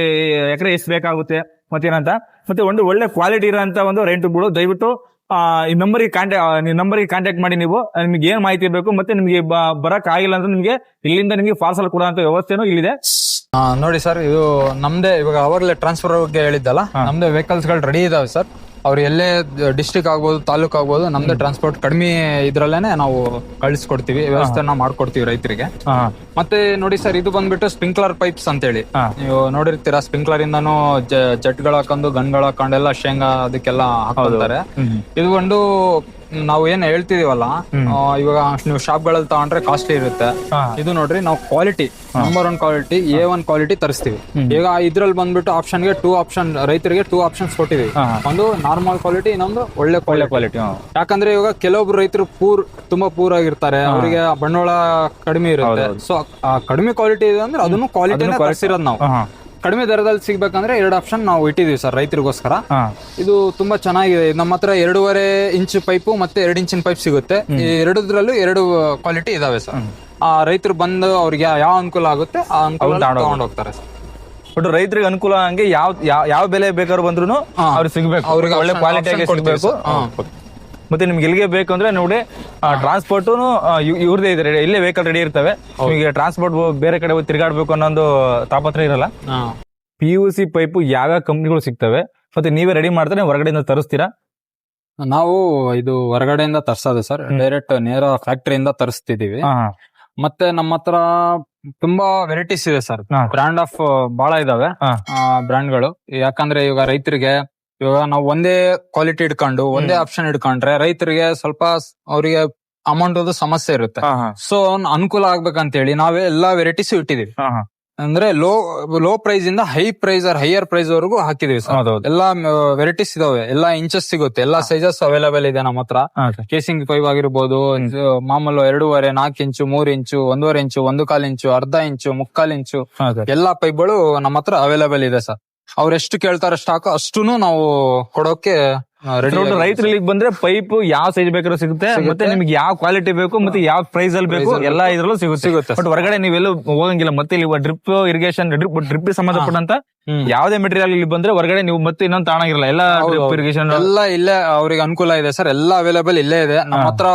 ಎಕರೆ ಎಷ್ಟು ಬೇಕಾಗುತ್ತೆ ಮತ್ತೇನಂತ. ಮತ್ತೆ ಒಂದು ಒಳ್ಳೆ ಕ್ವಾಲಿಟಿ ಇರೋಂತ ಒಂದು ರೆಂಟ್ ಬಿಡು. ದಯವಿಟ್ಟು ಆ, ಈ ನಂಬರ್ಗೆ ಕಾಂಟ್ಯಾಕ್ಟ್ ನಂಬರಿಗೆ ನಂಬರ್ಗೆ ಕಾಂಟ್ಯಾಕ್ಟ್ ಮಾಡಿ ನೀವು. ನಿಮ್ಗೆ ಏನ್ ಮಾಹಿತಿ ಬೇಕು ಮತ್ತೆ ನಿಮಗೆ ಬರಕ್ ಆಗಿಲ್ಲ ಅಂದ್ರೆ ನಿಮಗೆ ಇಲ್ಲಿಂದ ನಿಮಗೆ ಪಾರ್ಸಲ್ ಕೊಡುವಂತ ವ್ಯವಸ್ಥೆನೂ ಇಲ್ಲಿದೆ. ನೋಡಿ ಸರ್ ಇದು ನಮ್ದೇ ಇವಾಗ ಅವಾಗಲೇ ಟ್ರಾನ್ಸ್ಫರ್ ಬಗ್ಗೆ ಹೇಳಿದ್ದಲ್ಲ. ನಮ್ದೇ ವೆಹಿಕಲ್ಸ್ಗಳು ರೆಡಿ ಇದಾವೆ ಸರ್. ಅವ್ರು ಎಲ್ಲೇ ಡಿಸ್ಟಿಕ್ ಆಗ್ಬೋದು ತಾಲೂಕ್ ಆಗ್ಬೋದು ನಮ್ದೇ ಟ್ರಾನ್ಸ್ಪೋರ್ಟ್ ಕಡಿಮೆ ಇದ್ರಲ್ಲೇನೆ ನಾವು ಕಳಿಸ್ಕೊಡ್ತೀವಿ ವ್ಯವಸ್ಥೆನ ಮಾಡ್ಕೊಡ್ತೀವಿ ರೈತರಿಗೆ. ಮತ್ತೆ ನೋಡಿ ಸರ್ ಇದು ಬಂದ್ಬಿಟ್ಟು ಸ್ಪ್ರಿಂಕ್ಲರ್ ಪೈಪ್ಸ್ ಅಂತೇಳಿ. ನೀವು ನೋಡಿರ್ತೀರಾ ಸ್ಪ್ರಿಂಕ್ಲರ್ ಇಂದಾನು ಜಟ್ಗಳ ಹಾಕೊಂಡು ಗನ್ಗಳ ಹಾಕೊಂಡೆಲ್ಲ ಶೇಂಗಾ ಅದಕ್ಕೆಲ್ಲ ಹಾಕೊಂತಾರೆ ಇದು ಒಂದು ನಾವು ಏನ್ ಹೇಳ್ತಿದೀವಲ್ಲ ಆ, ಇವಾಗ ನೀವು ಶಾಪ್ಗಳಲ್ಲಿ ತಗೊಂಡ್ರೆ ಕಾಸ್ಟ್ಲಿ ಇರುತ್ತೆ. ಇದು ನೋಡ್ರಿ ನಾವು quality number one quality A one quality ತರಿಸ್ತೀವಿ. ಈಗ ಇದ್ರಲ್ಲಿ ಬಂದ್ಬಿಟ್ಟು ಆಪ್ಷನ್ಗೆ ಟೂ ಆಪ್ಷನ್ ರೈತರಿಗೆ ಟೂ ಆಪ್ಷನ್ಸ್ ಕೊಟ್ಟಿದೀವಿ. ಒಂದು ನಾರ್ಮಲ್ ಕ್ವಾಲಿಟಿ ಇನ್ನೊಂದು ಒಳ್ಳೆ ಒಳ್ಳೆ ಕ್ವಾಲಿಟಿ ಕ್ವಾಲಿಟಿ ಯಾಕಂದ್ರೆ ಇವಾಗ ಕೆಲವೊಬ್ರು ರೈತರು ಪೂರ್ ತುಂಬಾ ಪೂರ್ ಆಗಿರ್ತಾರೆ. ಅವರಿಗೆ ಬಂಡವಾಳ ಕಡಿಮೆ ಇರುತ್ತೆ. ಸೊ ಕಡಿಮೆ ಕ್ವಾಲಿಟಿ ಇದೆ ಅಂದ್ರೆ ಅದನ್ನು ಕ್ವಾಲಿಟಿ ತರಿಸಿರೋದು ನಾವು. ಕಡಿಮೆ ದರದಲ್ಲಿ ಸಿಗ್ಬೇಕಂದ್ರೆ ಎರಡು ಆಪ್ಷನ್ ನಾವು ಇಟ್ಟಿದೀವಿ ಸರ್ ರೈತರಿಗೋಸ್ಕರ. ಇದು ತುಂಬಾ ಚೆನ್ನಾಗಿದೆ. ನಮ್ಮ ಹತ್ರ ಎರಡೂವರೆ ಇಂಚ್ ಪೈಪು ಮತ್ತೆ ಎರಡು ಇಂಚಿನ ಪೈಪ್ ಸಿಗುತ್ತೆ. ಈ ಎರಡುದ್ರಲ್ಲೂ ಎರಡು ಕ್ವಾಲಿಟಿ ಇದಾವೆ ಸರ್. ಆ ರೈತರು ಬಂದು ಅವ್ರಿಗೆ ಯಾವ ಅನುಕೂಲ ಆಗುತ್ತೆ ಆ ಅನುಕೂಲ ತಗೊಂಡು ಹೋಗ್ತಾರೆ. ಸರ್. ಬಟ್ ರೈತರಿಗೆ ಅನುಕೂಲ ಹಂಗೆ ಯಾವ ಯಾವ- ಬೆಲೆ ಬೇಕಾದ್ರು ಬಂದ್ರು. ಅವ್ರಿಗೆ ಸಿಗ್ಬೇಕು. ಅವ್ರಿಗೆ ಒಳ್ಳೆ ಕ್ವಾಲಿಟಿ ಸಿಗ್ಬೇಕು. ಹಾ. ಮತ್ತೆ ನಿಮ್ಗೆ ಎಲ್ಲಿಗೆ ಬೇಕು ಅಂದ್ರೆ ನೋಡಿ ಟ್ರಾನ್ಸ್ಪೋರ್ಟ್ ಇವ್ರದೇ ಇದೆ ರೆಡಿ ಇಲ್ಲೇ ವೆಹಿಕಲ್ ರೆಡಿ ಇರ್ತವೆ. ನಿಮಗೆ ಟ್ರಾನ್ಸ್ಪೋರ್ಟ್ ಬೇರೆ ಕಡೆ ಹೋಗಿ ಅನ್ನೋ ಒಂದು ತಾಪತ್ರ ಇರಲ್ಲ. ಪಿ ಯು ಸಿ ಪೈಪ್ ಯಾವ ಕಂಪ್ನಿಗಳು ಸಿಗ್ತವೆ ಮತ್ತೆ ನೀವೇ ರೆಡಿ ಮಾಡ್ತಾರೆ ಹೊರಗಡೆಯಿಂದ ತರಿಸ್ತೀರಾ? ನಾವು ಇದು ಹೊರಗಡೆಯಿಂದ ತರ್ಸೋದು ಸರ್. ಡೈರೆಕ್ಟ್ ನೇರ ಫ್ಯಾಕ್ಟರಿಯಿಂದ ತರಿಸ್ತಿದೀವಿ. ಮತ್ತೆ ನಮ್ಮ ಹತ್ರ ತುಂಬಾ ವೆರೈಟೀಸ್ ಇದೆ ಸರ್. ಬ್ರಾಂಡ್ ಆಫ್ ಬಹಳ ಇದಾವೆ. ಬ್ರಾಂಡ್ಗಳು ಯಾಕಂದ್ರೆ ಇವಾಗ ರೈತರಿಗೆ ಇವಾಗ ನಾವು ಒಂದೇ ಕ್ವಾಲಿಟಿ ಇಟ್ಕೊಂಡು ಒಂದೇ ಆಪ್ಷನ್ ಇಟ್ಕೊಂಡ್ರೆ ರೈತರಿಗೆ ಸ್ವಲ್ಪ ಅವರಿಗೆ ಅಮೌಂಟ್ ಅದು ಸಮಸ್ಯೆ ಇರುತ್ತೆ. ಸೊ ಅನುಕೂಲ ಆಗ್ಬೇಕಂತ ಹೇಳಿ ನಾವೇ ಎಲ್ಲಾ ವೆರೈಟೀಸ್ ಇಟ್ಟಿದೀವಿ. ಅಂದ್ರೆ ಲೋ ಲೋ ಪ್ರೈಸ್ ಇಂದ high price or higher price ವರೆಗೂ ಹಾಕಿದೀವಿ ಸರ್. ಎಲ್ಲಾ ವೆರೈಟೀಸ್ ಇದಾವೆ. ಎಲ್ಲಾ ಇಂಚಸ್ ಸಿಗುತ್ತೆ. ಎಲ್ಲಾ ಸೈಜಸ್ ಅವೈಲೇಬಲ್ ಇದೆ ನಮ್ಮ ಹತ್ರ. ಕೇಸಿಂಗ್ ಪೈಪ್ ಆಗಿರ್ಬೋದು ಮಾಮೂಲು ಎರಡೂವರೆ ನಾಲ್ಕು ಇಂಚು ಮೂರ್ ಇಂಚು ಒಂದೂವರೆ ಇಂಚು ಒಂದು ಕಾಲ್ ಇಂಚು ಅರ್ಧ ಇಂಚು ಮುಕ್ಕಾಲ್ ಇಂಚು ಎಲ್ಲಾ ಪೈಪ್ಗಳು ನಮ್ಮ ಹತ್ರ ಅವೈಲೇಬಲ್ ಇದೆ ಸರ್. ಅವ್ರು ಎಷ್ಟು ಕೇಳ್ತಾರೆ ಸ್ಟಾಕ್ ಅಷ್ಟುನು ನಾವು ಕೊಡೋಕೆ ರೆಡಿ ರೈತರು ಇಲ್ಲಿಗೆ ಬಂದ್ರೆ ಪೈಪ್ ಯಾವ ಸೈಜ್ ಬೇಕಾದ್ರೂ ಸಿಗುತ್ತೆ ಮತ್ತೆ ನಿಮ್ಗೆ ಯಾವ ಕ್ವಾಲಿಟಿ ಬೇಕು ಮತ್ತೆ ಯಾವ ಪ್ರೈಸ್ ಅಲ್ಲಿ ಬೇಕು ಎಲ್ಲಾ ಇದ್ರಲ್ಲೂ ಸಿಗುತ್ತೆ. ಸಿಗುತ್ತೆ. ಬಟ್ ಹೊರಗಡೆ ನೀವೆಲ್ಲೂ ಹೋಗಂಗಿಲ್ಲ ಮತ್ತೆ ಇಲ್ಲಿ ಡ್ರಿಪ್ ಇರಿಗೇಷನ್ ಡ್ರಿಪ್ ಡ್ರಿಪ್ ಸಂಬಂಧಪಟ್ಟಂತ. ಯಾವ್ದೇ ಮೆಟೀರಿಯಲ್ ಇಲ್ಲಿ ಬಂದ್ರೆ ಹೊರಗಡೆ ನೀವು ಮತ್ತೆ ಇನ್ನೊಂದು ತಾಣಾಗಿರಲ್ಲ ಎಲ್ಲ ಇರಿಗೇಷನ್ ಎಲ್ಲ ಇಲ್ಲೇ ಅವ್ರಿಗೆ ಅನುಕೂಲ ಇದೆ ಸರ್. ಎಲ್ಲ ಅವೈಲೇಬಲ್ ಇಲ್ಲೇ ಇದೆ. ನಮ್ಮ ಹತ್ರ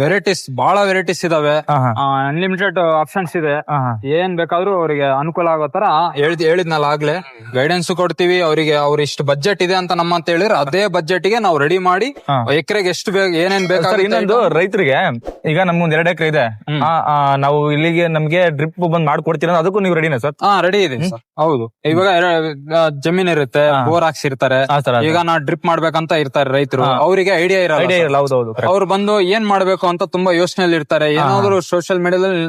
ವೆರೈಟೀಸ್ ಬಹಳ ವೆರೈಟೀಸ್ ಇದಾವೆ. ಅನ್ಲಿಮಿಟೆಡ್ ಆಪ್ಷನ್ಸ್ ಇದೆ. ಏನ್ ಬೇಕಾದ್ರೂ ಅವರಿಗೆ ಅನುಕೂಲ ಆಗೋ ತರ ಹೇಳಿದ್ ಹೇಳಿದ್ನಲ್ಲ ಆಗ್ಲೇ. ಗೈಡೆನ್ಸ್ ಕೊಡ್ತೀವಿ ಅವರಿಗೆ ಅವ್ರ ಇಷ್ಟು ಬಜೆಟ್ ಇದೆ ಅಂತ ನಮ್ಮ ಅಂತ ಹೇಳಿದ್ರೆ ಅದೇ ಬಜೆಟ್ಗೆ ನಾವು ರೆಡಿ ಮಾಡಿ. ಎಕರೆಗೆ ಎಷ್ಟು ಏನೇನ್ ಬೇಕಾದ್ರೆ ಇನ್ನೊಂದು ರೈತರಿಗೆ ಈಗ ನಮ್ಗೊಂದ್ ಎರಡ್ ಎಕರೆ ಇದೆ. ನಾವು ಇಲ್ಲಿಗೆ ನಮ್ಗೆ ಡ್ರಿಪ್ ಬಂದ್ ಮಾಡ್ಕೊಡ್ತೀರ ಅದಕ್ಕೂ ನೀವು ರೆಡಿನಾ ಸರ್? ಹಾ ರೆಡಿ ಇದೆ ಸರ್. ಹೌದು. ಇವಾಗ ಜಮೀನ್ ಇರುತ್ತೆ ಬೋರ್ ಹಾಕ್ಸಿರ್ತಾರೆ. ಈಗ ನಾ ಡ್ರಿಪ್ ಮಾಡ್ಬೇಕಂತ ಇರ್ತಾರೆ ರೈತರು. ಅವರಿಗೆ ಐಡಿಯಾ ಇರಲ್ಲ ಐಡಿಯಾ. ಇರಲ್ಲ. ಹೌದು. ಅವ್ರು ಬಂದು ಏನ್ ಮಾಡ್ಬೇಕು ಅಂತ ತುಂಬಾ ಯೋಚನೆಯಲ್ಲಿ ಇರ್ತಾರೆ ಏನಾದ್ರು ಸೋಷಿಯಲ್ ಮೀಡಿಯಾದಲ್ಲಿ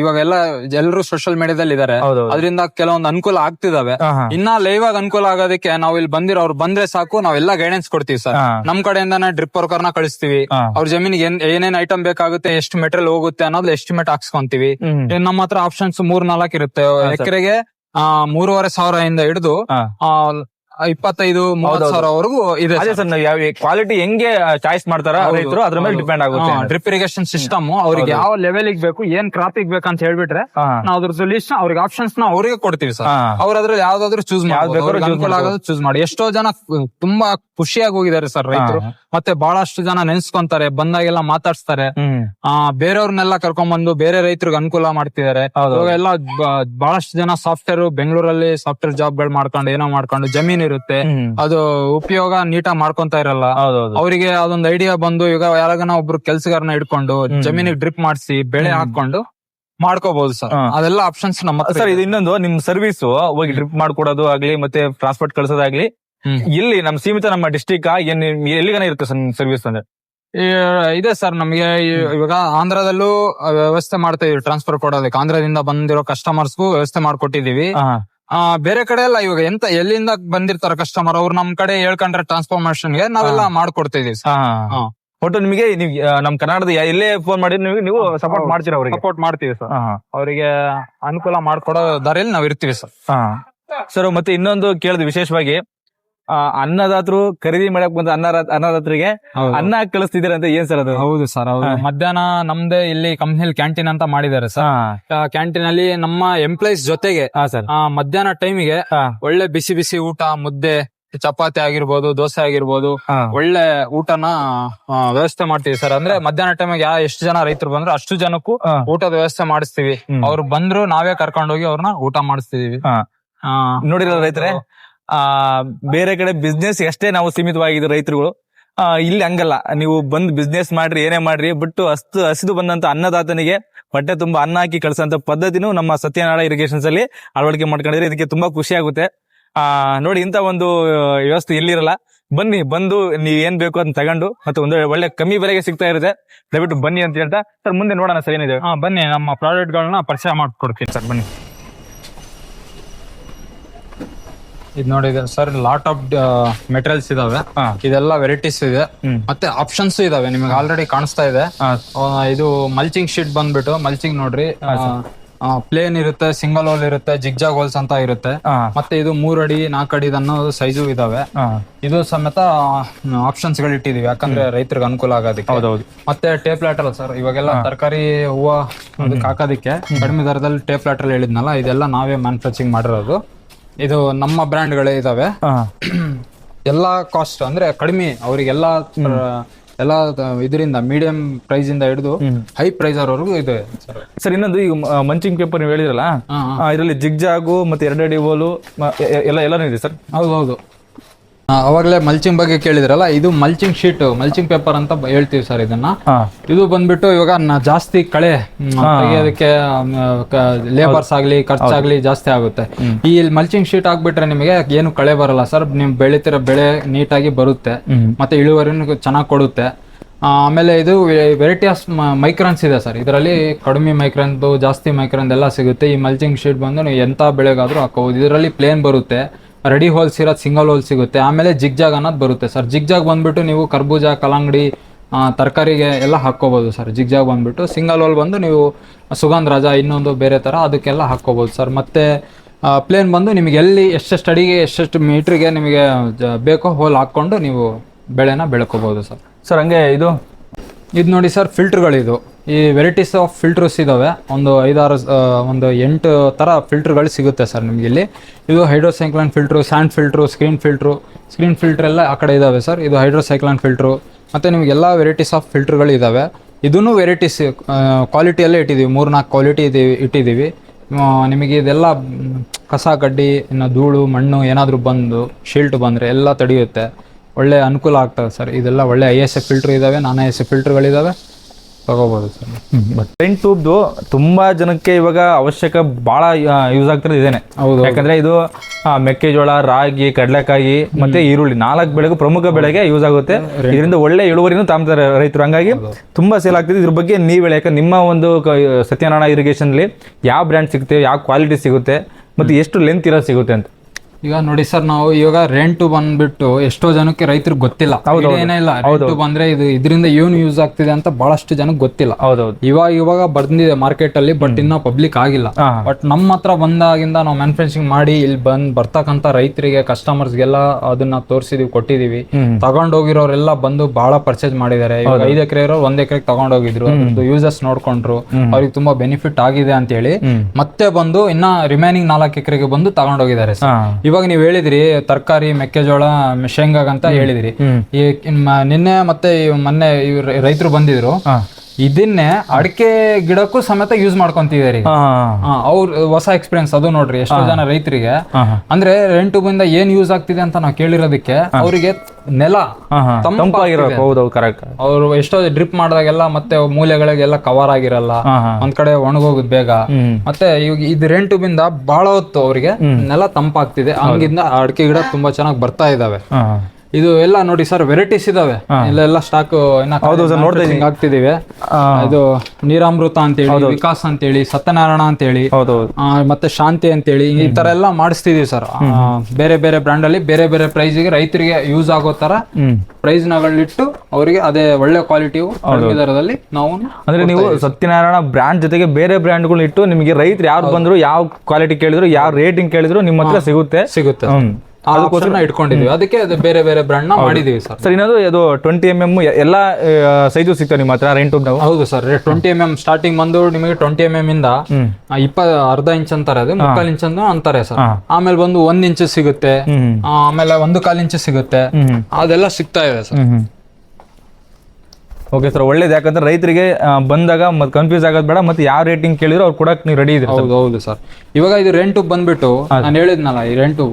ಇವಾಗ ಎಲ್ಲ ಎಲ್ಲರೂ ಸೋಷಿಯಲ್ ಮೀಡಿಯಾದಲ್ಲಿ ಇದಾರೆ. ಅದರಿಂದ ಕೆಲವೊಂದು ಅನುಕೂಲ ಆಗ್ತಿದಾವೆ. ಇನ್ನ ಲೈವ್ ಆಗಿ ಅನುಕೂಲ ಆಗೋದಕ್ಕೆ ನಾವು ಇಲ್ಲಿ ಬಂದಿರೋ ಅವ್ರು ಬಂದ್ರೆ ಸಾಕು ನಾವೆಲ್ಲ ಗೈಡೆನ್ಸ್ ಕೊಡ್ತೀವಿ ಸರ್. ನಮ್ ಕಡೆಯಿಂದಾನೆ ಡ್ರಿಪ್ ವರ್ಕರ್ನ ಕಳಿಸ್ತೀವಿ. ಅವ್ರ ಜಮೀನಿಗೆ ಏನ್ ಏನೇನ್ ಐಟಮ್ ಬೇಕಾಗುತ್ತೆ ಎಷ್ಟು ಮೆಟೀರಿಯಲ್ ಹೋಗುತ್ತೆ ಅನ್ನೋದು ಎಸ್ಟಿಮೇಟ್ ಹಾಕ್ಸ್ಕೊಂತೀವಿ. ನಮ್ಮ ಹತ್ರ ಆಪ್ಷನ್ಸ್ ಮೂರ್ ನಾಲ್ಕು ಇರುತ್ತೆ ಎಕರೆಗೆ ಆ ಮೂರುವರೆ ಸಾವಿರ ಇಂದ ಹಿಡಿದು ಇಪ್ಪತ್ತೈದು ಮೂವತ್ತು. ಸಾವಿರವರೆಗೂ ಇದೆ ಅದೇ ಸರ್. ನಾವು ಯಾವ ಕ್ವಾಲಿಟಿ ಹೆಂಗೆ ಚಾಯ್ಸ್ ಮಾಡ್ತಾರ ರೈತರು ಅದ್ರ ಮೇಲೆ ಡಿಪೆಂಡ್ ಆಗುತ್ತೆ. ಡ್ರಿಪ್ ಇರಿಗೇಷನ್ ಸಿಸ್ಟಮ್ ಅವ್ರಿಗೆ ಯಾವ ಲೆವೆಲ್ ಬೇಕು ಏನ್ ಕ್ರಾಪಿಗ್ ಬೇಕಂತ ಹೇಳ್ಬಿಟ್ರೆ ಹಾ. ನಾವು ಅದ್ರ ಸೊಲ್ಯೂಷನ್ ಅವ್ರಿಗೆ ಆಪ್ಷನ್ಸ್ನ ಅವ್ರಿಗೆ ಕೊಡ್ತೀವಿ ಸರ್. ಅವ್ರ ಅದ್ರಲ್ಲಿ ಯಾವ್ದಾದ್ರು ಚೂಸ್ ಮಾಡಿ ಚೂಸ್ ಮಾಡಿ. ಎಷ್ಟೋ ಜನ ತುಂಬಾ ಖುಷಿಯಾಗಿ ಹೋಗಿದ್ದಾರೆ ಸರ್ ರೈತರು. ಮತ್ತೆ ಬಹಳಷ್ಟು ಜನ ನೆನ್ಸ್ಕೊಂತಾರೆ ಬಂದಾಗೆಲ್ಲ ಮಾತಾಡ್ಸ್ತಾರೆ. ಆ ಬೇರೆಯವ್ರನ್ನೆಲ್ಲ ಕರ್ಕೊಂಡ್ ಬಂದು ಬೇರೆ ರೈತರಿಗೆ ಅನುಕೂಲ ಮಾಡ್ತಿದ್ದಾರೆ. ಎಲ್ಲ ಬಹಳಷ್ಟು ಜನ ಸಾಫ್ಟ್ವೇರ್ ಬೆಂಗಳೂರಲ್ಲಿ ಸಾಫ್ಟ್ವೇರ್ ಜಾಬ್ಗಳು ಮಾಡ್ಕೊಂಡು ಏನೋ ಮಾಡ್ಕೊಂಡು ಜಮೀನ್ ಇರುತ್ತೆ. ಅದು ಉಪಯೋಗ ನೀಟಾ ಮಾಡ್ಕೊಂತ ಇರಲ್ಲ. ಅವರಿಗೆ ಅದೊಂದು ಐಡಿಯಾ ಬಂದು ಈಗ ಯಾರಾಗನ ಒಬ್ರು ಕೆಲ್ಸಗಾರನ ಇಟ್ಕೊಂಡು ಜಮೀನಿಗೆ ಡ್ರಿಪ್ ಮಾಡಿಸಿ ಬೆಳೆ ಹಾಕೊಂಡು ಮಾಡ್ಕೋಬಹುದು ಸರ್. ಅದೆಲ್ಲ ಆಪ್ಷನ್ಸ್ ನಮ್ಮ ಸರ್ ಇದು. ಇನ್ನೊಂದು ನಿಮ್ ಸರ್ವಿಸ್ ಹೋಗಿ ಡ್ರಿಪ್ ಮಾಡ್ಕೊಡೋದು ಆಗ್ಲಿ ಮತ್ತೆ ಟ್ರಾನ್ಸ್ಪೋರ್ಟ್ ಕಳ್ಸೋದಾಗ್ಲಿ. ಇಲ್ಲಿ ನಮ್ ಸೀಮಿತ ನಮ್ಮ ಡಿಸ್ಟಿಕ್ ಏನ್ ಎಲ್ಲಿಗನ ಇರುತ್ತೆ ಸರ್ ಸರ್ವಿಸ್ ಅಂದ್ರೆ? ಇದೆ ಸರ್ ನಮಗೆ ಇವಾಗ ಆಂಧ್ರದಲ್ಲೂ ವ್ಯವಸ್ಥೆ ಮಾಡ್ತಾ ಇದೀವಿ ಟ್ರಾನ್ಸ್ಫರ್ ಕೊಡೋದಕ್ಕೆ ಆಂಧ್ರದಿಂದ ಬಂದಿರೋ ಕಸ್ಟಮರ್ಸ್ಗೂ ವ್ಯವಸ್ಥೆ ಮಾಡ್ಕೊಟ್ಟಿದೀವಿ ಆ, ಬೇರೆ ಕಡೆ ಎಲ್ಲ ಇವಾಗ ಎಂತ ಎಲ್ಲಿಂದ ಬಂದಿರ್ತಾರ ಕಸ್ಟಮರ್ ಅವ್ರು ನಮ್ ಕಡೆ ಹೇಳ್ಕೊಂಡ್ರೆ ಟ್ರಾನ್ಸ್ಫಾರ್ಮೇಶನ್ಗೆ ನಾವೆಲ್ಲ ಮಾಡ್ಕೊಡ್ತಿದೀವಿ. ಒಟ್ಟು ನಿಮಗೆ ನಮ್ ಕನ್ನಡದ ಎಲ್ಲೇ ಫೋನ್ ಮಾಡಿ ನೀವು ಸಪೋರ್ಟ್ ಮಾಡ್ತೀರಾ ಅವ್ರಿಗೆ? ಸಪೋರ್ಟ್ ಮಾಡ್ತೀವಿ ಸರ್. ಅವರಿಗೆ ಅನುಕೂಲ ಮಾಡ್ಕೊಡೋ ದಾರಿಯಲ್ಲಿ ನಾವ್ ಇರ್ತೀವಿ ಸರ್ ಸರ್ ಮತ್ತೆ ಇನ್ನೊಂದು ಕೇಳಿದ್ ವಿಶೇಷವಾಗಿ ಅನ್ನದಾತರು ಖರೀದಿ ಮಾಡಕ್ ಬಂದ ಅನ್ನ ಅನ್ನದಾತ್ರಿಗೆ ಅನ್ನ ಕಳಿಸ್ತಿದ್ದೀರಾ ಅಂತ ಏನ್ ಸರ್ ಅದು? ಹೌದು ಸರ್ ಹೌದು. ಮಧ್ಯಾಹ್ನ ನಮ್ದೇ ಇಲ್ಲಿ ಕಂಪ್ನಿಲಿ ಕ್ಯಾಂಟೀನ್ ಅಂತ ಮಾಡಿದ್ದಾರೆ ಸರ್. ಕ್ಯಾಂಟೀನ್ ಅಲ್ಲಿ ನಮ್ಮ ಎಂಪ್ಲಾಯೀಸ್ ಜೊತೆಗೆ ಹಾ ಸರ್. ಆ, ಮಧ್ಯಾಹ್ನ ಟೈಮಿಗೆ ಗೆ ಒಳ್ಳೆ ಬಿಸಿ ಬಿಸಿ ಊಟ ಮುದ್ದೆ ಚಪಾತಿ ಆಗಿರ್ಬೋದು ದೋಸೆ ಆಗಿರ್ಬೋದು ಒಳ್ಳೆ ಊಟನ ವ್ಯವಸ್ಥೆ ಮಾಡ್ತೀವಿ ಸರ್. ಅಂದ್ರೆ ಮಧ್ಯಾಹ್ನ ಟೈಮಿಗೆ ಯಾ ಎಷ್ಟು ಜನ ರೈತರು ಬಂದ್ರು ಅಷ್ಟು ಜನಕ್ಕೂ ಊಟದ ವ್ಯವಸ್ಥೆ ಮಾಡಿಸ್ತೀವಿ. ಅವ್ರು ಬಂದ್ರು ನಾವೇ ಕರ್ಕೊಂಡೋಗಿ ಅವ್ರನ್ನ ಊಟ ಮಾಡಿಸ್ತಿದೀವಿ. ನೋಡಿರೋ ರೈತರೆ? ಆ ಬೇರೆ ಕಡೆ ಬಿಸ್ನೆಸ್ ಎಷ್ಟೇ ನಾವು ಸೀಮಿತವಾಗಿದ್ದು ರೈತರುಗಳು ಆ ಇಲ್ಲಿ ಹಂಗಲ್ಲ. ನೀವು ಬಂದ್ ಬಿಸ್ನೆಸ್ ಮಾಡ್ರಿ ಏನೇ ಮಾಡ್ರಿ ಬಟ್ ಹಸ್ತು ಹಸಿದು ಬಂದಂತ ಅನ್ನದಾತನಿಗೆ ಹೊಟ್ಟೆ ತುಂಬಾ ಅನ್ನ ಹಾಕಿ ಕಳ್ಸಂತ ಪದ್ಧತಿನೂ ನಮ್ಮ ಸತ್ಯನಾರಾಯಣ ಇರಿಗೇಷನ್ಸ್ ಅಲ್ಲಿ ಅಳವಡಿಕೆ ಮಾಡ್ಕೊಂಡಿದ್ರೆ ಇದಕ್ಕೆ ತುಂಬಾ ಖುಷಿ ಆಗುತ್ತೆ. ಆ ನೋಡಿ ಇಂತ ಒಂದು ವ್ಯವಸ್ಥೆ ಎಲ್ಲಿರಲ್ಲ ಬನ್ನಿ ಬಂದು ನೀವ್ ಏನ್ ಬೇಕು ಅಂತ ತಗೊಂಡು ಮತ್ತೆ ಒಂದು ಒಳ್ಳೆ ಕಮ್ಮಿ ಬೆಲೆಗೆ ಸಿಗ್ತಾ ಇರುತ್ತೆ. ದಯವಿಟ್ಟು ಬನ್ನಿ ಅಂತ ಹೇಳ್ತಾ ಸರ್ ಮುಂದೆ ನೋಡೋಣ ಸರ್ ಏನಿದೆ. ಹಾ, ಬನ್ನಿ ನಮ್ಮ ಪ್ರಾಡಕ್ಟ್ ಗಳನ್ನ ಪರಿಚಯ ಮಾಡ್ಕೊಡ್ತೀನಿ ಸರ್ ಬನ್ನಿ. ಇದು ನೋಡಿ ಸರ್ ಲಾಟ್ ಆಫ್ ಮೆಟೀರಿಯಲ್ಸ್ ಇದಾವೆ. ಇದೆಲ್ಲ ವೆರೈಟೀಸ್ ಇದೆ. ಮತ್ತೆ ಆಪ್ಷನ್ಸ್ ಇದಾವೆ. ನಿಮಗೆ ಆಲ್ರೆಡಿ ಕಾಣಿಸ್ತಾ ಇದೆ. ಇದು ಮಲ್ಚಿಂಗ್ ಶೀಟ್ ಬಂದ್ಬಿಟ್ಟು ಮಲ್ಚಿಂಗ್ ನೋಡ್ರಿ. ಪ್ಲೇನ್ ಇರುತ್ತೆ ಸಿಂಗಲ್ ಹೋಲ್ ಇರುತ್ತೆ ಜಿಗ್ಜಾಗ್ ಹೋಲ್ಸ್ ಅಂತ ಇರುತ್ತೆ. ಮತ್ತೆ ಇದು ಮೂರ್ ಅಡಿ ನಾಲ್ಕು ಅಡಿ ಅನ್ನೋ ಸೈಜು ಇದಾವೆ. ಇದು ಸಮೇತ ಆಪ್ಷನ್ಸ್ಗಳು ಇಟ್ಟಿದೀವಿ. ಯಾಕಂದ್ರೆ ರೈತರಿಗೆ ಅನುಕೂಲ ಆಗೋದಕ್ಕೆ. ಹೌದೌದು. ಮತ್ತೆ ಟೇಪ್ ಲ್ಯಾಟರ್ ಸರ್. ಇವಾಗೆಲ್ಲ ತರಕಾರಿ ಹೂವ ಅದಕ್ಕೆ ಹಾಕೋದಕ್ಕೆ ಕಡಿಮೆ ದರದಲ್ಲಿ ಟೇಪ್ ಲ್ಯಾಟರ್ ಹೇಳಿದ್ನಲ್ಲ ಇದೆಲ್ಲ ನಾವೇ ಮ್ಯಾನುಫ್ಯಾಕ್ಚರಿಂಗ್ ಮಾಡಿರೋದು. ಇದು ನಮ್ಮ ಬ್ರ್ಯಾಂಡ್ಗಳೇ ಇದಾವೆ. ಎಲ್ಲಾ ಕಾಸ್ಟ್ ಅಂದ್ರೆ ಕಡಿಮೆ ಅವರಿಗೆಲ್ಲ ಎಲ್ಲ ಇದರಿಂದ ಮೀಡಿಯಂ ಪ್ರೈಸ್ ಇಂದ ಹಿಡಿದು ಹೈ ಪ್ರೈಸ್ ಅವರೆಗೂ ಇದೆ ಸರ್. ಇನ್ನೊಂದು ಈಗ ಮಂಚಿಂಗ್ ಪೇಪರ್ ನೀವು ಹೇಳಿದ್ರಲ್ಲ ಇದರಲ್ಲಿ ಜಿಗ್ಜಾಗು ಮತ್ತೆ ಎರಡಡಿ ಎ- ಎಲ್ಲ ಎಲ್ಲಾನು ಇದೆ ಸರ್? ಹೌದು ಹೌದು ಅವಾಗಲೇ ಮಲ್ಚಿಂಗ್ ಬಗ್ಗೆ ಕೇಳಿದ್ರಲ್ಲ ಇದು ಮಲ್ಚಿಂಗ್ ಶೀಟ್ ಮಲ್ಚಿಂಗ್ ಪೇಪರ್ ಅಂತ ಹೇಳ್ತೀವಿ ಸರ್ ಇದನ್ನ. ಇದು ಬಂದ್ಬಿಟ್ಟು ಇವಾಗ ಜಾಸ್ತಿ ಕಳೆ ತೆಗೆಯೋದಕ್ಕೆ ಲೇಬರ್ಸ್ ಆಗ್ಲಿ ಖರ್ಚಾಗ್ಲಿ ಜಾಸ್ತಿ ಆಗುತ್ತೆ. ಈ ಮಲ್ಚಿಂಗ್ ಶೀಟ್ ಹಾಕ್ಬಿಟ್ರೆ ನಿಮಗೆ ಏನು ಕಳೆ ಬರಲ್ಲ ಸರ್ ನೀವು ಬೆಳಿತಿರೋ ಬೆಳೆ ನೀಟಾಗಿ ಬರುತ್ತೆ. ಮತ್ತೆ ಇಳುವರಿನೂ ಚೆನ್ನಾಗಿ ಕೊಡುತ್ತೆ. ಆಮೇಲೆ ಇದು ವೆರೈಟಿ ಆಫ್ ಮೈಕ್ರಾನ್ಸ್ ಇದೆ ಸರ್ ಇದರಲ್ಲಿ ಕಡಿಮೆ ಮೈಕ್ರಾನ್ದು ಜಾಸ್ತಿ ಮೈಕ್ರಾನ್ ಎಲ್ಲ ಸಿಗುತ್ತೆ. ಈ ಮಲ್ಚಿಂಗ್ ಶೀಟ್ ಬಂದು ನೀವು ಎಂಥ ಬೆಳೆಗಾದ್ರೂ ಹಾಕೋಬಹುದು ಇದರಲ್ಲಿ ಪ್ಲೇನ್ ಬರುತ್ತೆ. ರೆಡಿ ಹೋಲ್ಸ್ ಇರೋದು ಸಿಂಗಲ್ ಹೋಲ್ ಸಿಗುತ್ತೆ. ಆಮೇಲೆ ಜಿಗ್ಜಾಗ್ ಅನ್ನೋದು ಬರುತ್ತೆ ಸರ್. ಜಿಗ್ಜಾಗ್ ಬಂದುಬಿಟ್ಟು ನೀವು ಕರ್ಬೂಜ, ಕಲ್ಲಂಗಡಿ ತರಕಾರಿಗೆ ಎಲ್ಲ ಹಾಕ್ಕೋಬೋದು ಸರ್. ಜಿಗ್ಜಾಗ್ ಬಂದುಬಿಟ್ಟು ಸಿಂಗಲ್ ಹೋಲ್ ಬಂದು ನೀವು ಸುಗಂಧ ರಾಜ ಇನ್ನೊಂದು ಬೇರೆ ಥರ ಅದಕ್ಕೆಲ್ಲ ಹಾಕ್ಕೋಬೋದು ಸರ್. ಮತ್ತು ಪ್ಲೇನ್ ಬಂದು ನಿಮಗೆ ಎಲ್ಲಿ ಎಷ್ಟೆಷ್ಟು ಅಡಿಗೆ, ಎಷ್ಟೆಷ್ಟು ಮೀಟ್ರಿಗೆ ನಿಮಗೆ ಬೇಕೋ ಹೋಲ್ ಹಾಕ್ಕೊಂಡು ನೀವು ಬೆಳೆನ ಬೆಳ್ಕೋಬೋದು ಸರ್. ಸರ್, ಹಂಗೆ ಇದು ಇದು ನೋಡಿ ಸರ್ ಫಿಲ್ಟ್ರ್ಗಳಿದು. ಈ ವೆರೈಟೀಸ್ ಆಫ್ ಫಿಲ್ಟರ್ಸ್ ಇದ್ದಾವೆ ಒಂದು ಐದಾರು ಒಂದು ಎಂಟು ಥರ ಫಿಲ್ಟ್ರ್ಗಳು ಸಿಗುತ್ತೆ ಸರ್ ನಿಮಗೆ ಇಲ್ಲಿ. ಇದು hydrocyclone filter, sand filter, screen filter. Screen filter ಎಲ್ಲ ಆ ಕಡೆ ಇದ್ದಾವೆ ಸರ್. ಇದು ಹೈಡ್ರೋಸೈಕ್ಲಾನ್ ಫಿಲ್ಟ್ರು. ಮತ್ತು ನಿಮಗೆ ಎಲ್ಲ ವೆರೈಟೀಸ್ ಆಫ್ ಫಿಲ್ಟ್ರ್ಗಳು ಇದ್ದಾವೆ ಇದೂ ವೆರೈಟೀಸ್ ಕ್ವಾಲಿಟಿಯಲ್ಲೇ ಇಟ್ಟಿದ್ದೀವಿ ಮೂರು ನಾಲ್ಕು ಕ್ವಾಲಿಟಿ ಇದೀವಿ ಇಟ್ಟಿದ್ದೀವಿ ನಿಮಗೆ ಇದೆಲ್ಲ, ಕಸ, ಕಡ್ಡಿ, ಇನ್ನು ಧೂಳು, ಮಣ್ಣು ಏನಾದರೂ ಬಂದು, ಶೀಲ್ಟ್ ಬಂದರೆ ಎಲ್ಲ ತಡೆಯುತ್ತೆ. ಒಳ್ಳೆ ಅನುಕೂಲ ಆಗ್ತದೆ ಸರ್. ಇದೆಲ್ಲ ಒಳ್ಳೆ ಐ ಎಸ್ ಎಫ್ ಫಿಲ್ಟರ್ ಇದ್ದಾವೆ ನಾನ್ ಐ ಎಸ್ ಎಫ್ ಫಿಲ್ಟರ್ಗಳಿದ್ದಾವೆ ತಗೋಬೋದು ಸರ್. ಟ್ರೆಂಡ್ ಟ್ಯೂಬ್ದು ತುಂಬಾ ಜನಕ್ಕೆ ಇವಾಗ ಅವಶ್ಯಕ ಬಹಳ ಯೂಸ್ ಆಗ್ತಿರೋದು ಇದೇನೆ. ಹೌದು ಯಾಕಂದ್ರೆ ಇದು ಮೆಕ್ಕೆಜೋಳ ರಾಗಿ ಕಡಲೆಕಾಯಿ ಮತ್ತೆ ಈರುಳ್ಳಿ ನಾಲ್ಕು ಬೆಳೆಗೂ ಪ್ರಮುಖ ಬೆಳೆಗೆ ಯೂಸ್ ಆಗುತ್ತೆ. ಇದರಿಂದ ಒಳ್ಳೆ ಇಳುವರಿನೂ ತಾಮ್ತಾರೆ ರೈತರು. ಹಂಗಾಗಿ ತುಂಬಾ ಸೇಲ್ ಆಗ್ತಿದೆ. ಇದ್ರ ಬಗ್ಗೆ ನೀವು ಹೇಳಿ. ಯಾಕಂದ್ರೆ ನಿಮ್ಮ ಒಂದು ಸತ್ಯನಾರಾಯಣ ಇರಿಗೇಷನ್ ಅಲ್ಲಿ ಯಾವ ಬ್ರ್ಯಾಂಡ್ ಸಿಗುತ್ತೆ ಯಾವ ಕ್ವಾಲಿಟಿ ಸಿಗುತ್ತೆ ಮತ್ತೆ ಎಷ್ಟು ಲೆಂತ್ ಇರೋ ಸಿಗುತ್ತೆ ಅಂತ. ಈಗ ನೋಡಿ ಸರ್ ನಾವು ಇವಾಗ ರೆಂಟ್ ಬಂದ್ಬಿಟ್ಟು ಎಷ್ಟೋ ಜನಕ್ಕೆ ರೈತರಿಗೆ ಗೊತ್ತಿಲ್ಲ. ಏನಿಲ್ಲ ಏನೇ ಇಲ್ಲ. ರೆಂಟ್ ಬಂದ್ರೆ ಇದು ಇದರಿಂದ ಏನು ಯೂಸ್ ಆಗ್ತಿದೆ ಅಂತ ಬಹಳಷ್ಟು ಜನಕ್ಕೆ ಗೊತ್ತಿಲ್ಲ. ಹೌದೌದು. ಇವಾಗ ಇವಾಗ ಬಂದಿದೆ ಮಾರ್ಕೆಟ್ ಅಲ್ಲಿ ಬಟ್ ಇನ್ನ ಪಬ್ಲಿಕ್ ಆಗಿಲ್ಲ. ಬಟ್ ನಮ್ಮ ಹತ್ರ ಬಂದಾಗಿಂದ ನಾವು ಮ್ಯಾನುಫ್ಯಾಕ್ಚರಿಂಗ್ ಮಾಡಿ ಇಲ್ಲಿ ಬಂದ್ ಬರ್ತಕ್ಕಂತ ರೈತರಿಗೆ ಕಸ್ಟಮರ್ಸ್ಗೆಲ್ಲ ಅದನ್ನ ತೋರಿಸಿದೀವಿ ಕೊಟ್ಟಿದೀವಿ. ತಗೊಂಡ್ ತಗೊಂಡೋಗಿರೋರೆಲ್ಲ ಬಂದು ಬಹಳ ಪರ್ಚೇಸ್ ಮಾಡಿದ್ದಾರೆ. ಇವಾಗ ಐದು ಎಕರೆ ಇರೋ ಒಂದ್ ಎಕರೆಗೆ ತಗೊಂಡೋಗಿದ್ರು ಯೂಸಸ್ ನೋಡ್ಕೊಂಡ್ರು. ಅವ್ರಿಗೆ ತುಂಬಾ ಬೆನಿಫಿಟ್ ಆಗಿದೆ ಅಂತ ಹೇಳಿ ಮತ್ತೆ ಬಂದು ಇನ್ನ ರಿಮೈನಿಂಗ್ ನಾಲ್ಕು ಎಕರೆಗೆ ಬಂದು ತಗೊಂಡೋಗಿದ್ದಾರೆ ಇವಾಗ ನೀವು ಹೇಳಿದ್ರಿ ತರಕಾರಿ ಮೆಕ್ಕೆಜೋಳ ಶೇಂಗಾಗ ಶೇಂಗಾಗಂತ ಹೇಳಿದಿರಿ. ಈ ಮ- ನಿನ್ನೆ ಮತ್ತೆ ಈ ಮೊನ್ನೆ ರೈತರು ಬಂದಿದ್ರು. ಇದನ್ನೇ ಅಡಿಕೆ ಗಿಡಕ್ಕೂ ಸಮೇತ ಯೂಸ್ ಮಾಡ್ಕೊಂತಿದ್ದಾರೆ ಈಗ. ಹಾ ಅವ್ರ ಹೊಸ ಎಕ್ಸ್ಪೀರಿಯನ್ಸ್ ಅದು ನೋಡ್ರಿ ಎಷ್ಟೋ ಜನ ರೈತರಿಗೆ. ಅಂದ್ರೆ ರೆಂಟು ಬಂದ ಏನ್ ಯೂಸ್ ಆಗ್ತಿದೆ ಅಂತ ನಾವು ಕೇಳಿರೋದಕ್ಕೆ ಅವರಿಗೆ ನೆಲ ಹಾ ಹಾ. ತಂಪಾಗಿರೋ ಕರೆಕ್ಟ್ ಅವರು ಎಷ್ಟೋ ಡ್ರಿಪ್ ಮಾಡಿದಾಗೆಲ್ಲ ಮತ್ತೆ ಮೂಲೆಗಳಿಗೆಲ್ಲ ಕವರ್ ಆಗಿರಲ್ಲ. ಒಂದ್ ಕಡೆ ಒಣಗೋಗುದು ಬೇಗ. ಮತ್ತೆ ಇವಾಗ ಇದು ರೆಂಟು ಬಿಂದ ಬಹಳ ಹೊತ್ತು ಅವರಿಗೆ ನೆಲ ತಂಪಾಗ್ತಿದೆ. ಹಂಗಿಂದ ಅಡಿಕೆ ಗಿಡ ತುಂಬಾ ಚೆನ್ನಾಗಿ ಬರ್ತಾ ಇದಾವೆ. ಇದು ಎಲ್ಲ ನೋಡಿ ಸರ್ ವೆರೈಟೀಸ್ ಇದಾವೆ. ಇಲ್ಲೆಲ್ಲ ಸ್ಟಾಕ್ ಹೌದು sir, ನೋಡ್ತಾ ಆಗ್ತಿದೀವಿ. ಇದು ನೀರಾಮೃತ ಅಂತೇಳಿ ವಿಕಾಸ್ ಅಂತೇಳಿ ಸತ್ಯನಾರಾಯಣ ಅಂತೇಳಿ ಹೇಳಿ ಮತ್ತೆ ಶಾಂತಿ ಅಂತೇಳಿ ಈ ತರ ಎಲ್ಲ ಮಾಡಿಸ್ತಿದೀವಿ ಸರ್. ಬೇರೆ ಬೇರೆ ಬ್ರ್ಯಾಂಡ್ ಅಲ್ಲಿ ಬೇರೆ ಬೇರೆ ಪ್ರೈಸ್ಗೆ ರೈತರಿಗೆ ಯೂಸ್ ಆಗೋ ತರ ಪ್ರೈಸ್ ನಗಳಿಟ್ಟು ಅವರಿಗೆ ಅದೇ ಒಳ್ಳೆ ಕ್ವಾಲಿಟಿ ದರದಲ್ಲಿ ನಾವು ಅಂದ್ರೆ ನೀವು ಸತ್ಯನಾರಾಯಣ ಬ್ರ್ಯಾಂಡ್ ಜೊತೆಗೆ ಬೇರೆ ಬ್ರ್ಯಾಂಡ್ಗಳು ಇಟ್ಟು ನಿಮಗೆ ರೈತರು ಯಾರು ಬಂದ್ರು ಯಾವ ಕ್ವಾಲಿಟಿ ಕೇಳಿದ್ರು ಯಾವ ರೇಟಿಂಗ್ ಕೇಳಿದ್ರು ನಿಮ್ಮ ಹತ್ರ ಸಿಗುತ್ತೆ. ಸಿಗುತ್ತೆ. ಅದಕ್ಕೋಸ್ಕರ ಇಟ್ಕೊಂಡಿದೀವಿ. ಅದಕ್ಕೆ ಅದು ಬೇರೆ ಬೇರೆ ಬ್ರ್ಯಾಂಡ್ನ ಮಾಡಿದೀವಿ ಸರ್. ಸರ್ ಇನ್ನೊಂದು ಇದು ಟ್ವೆಂಟಿ ಎಂ ಎಂ ಎಲ್ಲ ಸೈಜು ಸಿಗ್ತವೆ ನಿಮ್ಮ ಹತ್ರ ರೆಂಟ್ ನಾವು ಹೌದು sir. Twenty M M starting ಬಂದು ನಿಮಗೆ ಟ್ವೆಂಟಿ ಎಂ ಎಂ ಇಂದ ಇಪ್ಪ ಅರ್ಧ ಇಂಚ್ ಅಂತಾರೆ ಅದು ಮುಕ್ಕಾಲ್ ಇಂಚ್ ಅಂತ ಅಂತಾರೆ ಸರ್. ಆಮೇಲೆ ಬಂದು ಒಂದ್ ಇಂಚ್ ಸಿಗುತ್ತೆ. ಆಮೇಲೆ ಒಂದು ಕಾಲ್ ಇಂಚ್ ಸಿಗುತ್ತೆ. ಅದೆಲ್ಲ ಸಿಗ್ತಾ ಇದೆ ಸರ್. ಓಕೆ ಸರ್ ಒಳ್ಳೇದು. ಯಾಕಂದ್ರೆ ರೈತರಿಗೆ ಬಂದಾಗ ಮತ್ತೆ ಕನ್ಫ್ಯೂಸ್ ಆಗೋದು ಬೇಡ. ಮತ್ತೆ ಯಾವ ರೇಟಿಂಗ್ ಕೇಳಿದ್ರು ಅವ್ರು ಕೊಡಕ್ ನೀವು ರೆಡಿ ಇದ್ದೀರಿ ಹೌದು ಹೌದು ಸರ್ ಇವಾಗ ಇದು ರೆಂಟ್ ಬಂದ್ಬಿಟ್ಟು ನಾನು ಹೇಳಿದ್ನಲ್ಲ ಈ ರೆಂಟು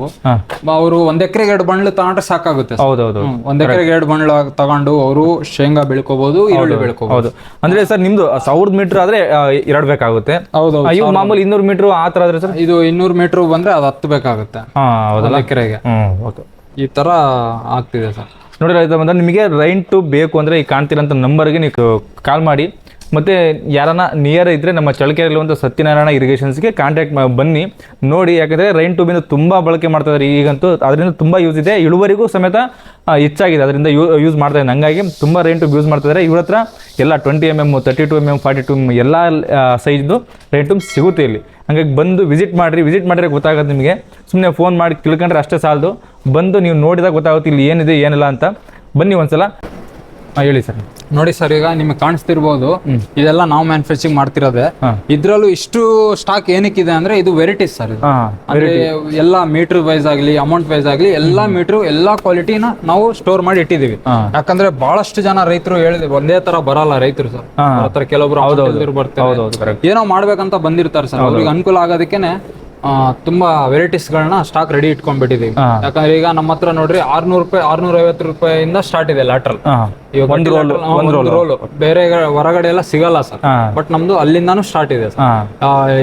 ಅವರು ಒಂದ್ ಎಕರೆಗೆ ಎರಡು ಬಂಡ್ಲು ತಗೊಂಡ್ರೆ ಸಾಕಾಗುತ್ತೆ. ಹೌದೌದು. ಒಂದ್ ಎಕರೆಗೆ ಎರಡು ಬಂಡ್ಲು ತಗೊಂಡು ಅವರು ಶೇಂಗಾ ಬೆಳ್ಕೋಬಹುದು ಈರುಳ್ಳಿ ಬೆಳ್ಕೋಬಹುದು ಹೌದು. ಅಂದ್ರೆ ಸರ್ ನಿಮ್ದು ಸಾವಿರದ ಮೀಟರ್ ಆದ್ರೆ ಎರಡು ಬೇಕಾಗುತ್ತೆ. ಹೌದು ಇವು ಮಾಮೂಲಿ ಇನ್ನೂರು ಮೀಟರ್ ಆ ತರ ಆದ್ರೆ ಸರ್ ಇದು ಇನ್ನೂರು ಮೀಟರ್ ಬಂದ್ರೆ ಅದು ಹತ್ತು ಬೇಕಾಗುತ್ತೆ. ಎಕರೆಗೆ. ಈ ತರ ಆಗ್ತಿದೆ ಸರ್ ನೋಡಿ ರೈತ ಬಂದ್ರೆ ನಿಮಗೆ ರೈಂಟು ಬೇಕು ಅಂದರೆ ಈ ಕಾಣ್ತಿರೋಂಥ ನಂಬರ್ಗೆ ನೀವು ಕಾಲ್ ಮಾಡಿ. ಮತ್ತು ಯಾರನ್ನ ನಿಯರ್ ಇದ್ದರೆ ನಮ್ಮ ಚಳಕೆರೆಯಲ್ಲಿರುವಂಥ ಸತ್ಯನಾರಾಯಣ ಇರಿಗೇಷನ್ಸ್ಗೆ ಕಾಂಟ್ಯಾಕ್ಟ್ ಬನ್ನಿ, ನೋಡಿ, ಯಾಕಂದರೆ ರೈನ್ ಟ್ಯೂಬಿಂದ ತುಂಬ ಬಳಕೆ ಮಾಡ್ತಾ ಇದ್ದಾರೆ ಈಗಂತೂ ಅದರಿಂದ ತುಂಬ ಯೂಸ್ ಇದೆ. ಇಳುವರಿಗೂ ಸಮೇತ ಹೆಚ್ಚಾಗಿದೆ. ಅದರಿಂದ ಯೂಸ್ ಮಾಡ್ತಾ ಇದ್ದಾರೆ ಹಂಗಾಗಿ ತುಂಬ ರೈನ್ ಟ್ಯೂಬ್ ಯೂಸ್ ಮಾಡ್ತಾ ಇದ್ದಾರೆ ಇವ್ರ ಹತ್ರ ಎಲ್ಲ twenty M M thirty two M M forty two ಎಲ್ಲ ಸೈಜ್ದು ರೈನ್ ಟ್ಯೂಬ್ ಸಿಗುತ್ತೆ ಇಲ್ಲಿ. ಹಂಗಾಗಿ ಬಂದು ವಿಸಿಟ್ ಮಾಡಿರಿ. ವಿಸಿಟ್ ಮಾಡಿದ್ರೆ ಗೊತ್ತಾಗುತ್ತೆ ನಿಮಗೆ. ಸುಮ್ಮನೆ ಫೋನ್ ಮಾಡಿ ತಿಳ್ಕೊಂಡ್ರೆ ಅಷ್ಟೇ ಸಾಲದು. ಬಂದು ನೀವು ನೋಡಿದಾಗ ಗೊತ್ತಾಗುತ್ತೆ ಇಲ್ಲಿ ಏನಿದೆ, ಏನಿಲ್ಲ ಅಂತ. ಬನ್ನಿ ಒಂದ್ಸಲ. ಹಾಂ ಹೇಳಿ ಸರ್. ನೋಡಿ ಸರ್ ಈಗ ನಿಮಗೆ ಕಾಣಿಸ್ತಿರ್ಬೋದು ಇದೆಲ್ಲ ನಾವು ಮ್ಯಾನುಫ್ಯಾಕ್ಚರಿಂಗ್ ಮಾಡ್ತಿರೋದೆ. ಇದ್ರಲ್ಲೂ ಇಷ್ಟು ಸ್ಟಾಕ್ ಏನಕ್ಕಿದೆ ಅಂದ್ರೆ ಇದು ವೆರೈಟೀಸ್ ಸರ್ ಅಂದ್ರೆ ಎಲ್ಲ ಮೀಟರ್ ವೈಸ್ ಆಗಲಿ ಅಮೌಂಟ್ ವೈಸ್ ಆಗಲಿ ಎಲ್ಲಾ ಮೀಟರ್ ಎಲ್ಲಾ ಕ್ವಾಲಿಟಿನ ನಾವು ಸ್ಟೋರ್ ಮಾಡಿ ಇಟ್ಟಿದೀವಿ ಯಾಕಂದ್ರೆ ಬಹಳಷ್ಟು ಜನ ರೈತರು ಹೇಳಿದ ಒಂದೇ ತರ ಬರಲ್ಲ ರೈತರು ಸರ್. ಹತ್ರ ಕೆಲವೊಬ್ರು ಬರ್ತಾರೆ. ಏನೋ ಮಾಡ್ಬೇಕಂತ ಬಂದಿರ್ತಾರೆ ಸರ್. ಅವ್ರಿಗೆ ಅನುಕೂಲ ಆಗೋದಕ್ಕೇನೆ ಆ, ತುಂಬಾ ವೆರೈಟೀಸ್ ಗಳನ್ನ ಸ್ಟಾಕ್ ರೆಡಿ ಇಟ್ಕೊಂಡ್ಬಿಟ್ಟಿದೀವಿ. ಯಾಕಂದ್ರೆ ಈಗ ನಮ್ಮ ಹತ್ರ ನೋಡ್ರಿ ಆರ್ನೂರು ರೂಪಾಯಿ ಆರ್ನೂರ ಐವತ್ತು ರೂಪಾಯಿಂದ ಸ್ಟಾರ್ಟ್ ಇದೆ ಲ್ಯಾಟ್ರಲ್ ಒಂದು ರೋಲ್ ಒಂದು ರೋಲ್ ಬೇರೆ ಹೊರಗಡೆ ಎಲ್ಲ ಸಿಗಲ್ಲ ಸರ್. ಬಟ್ ನಮ್ದು ಅಲ್ಲಿಂದಾನು ಸ್ಟಾರ್ಟ್ ಇದೆ ಸರ್.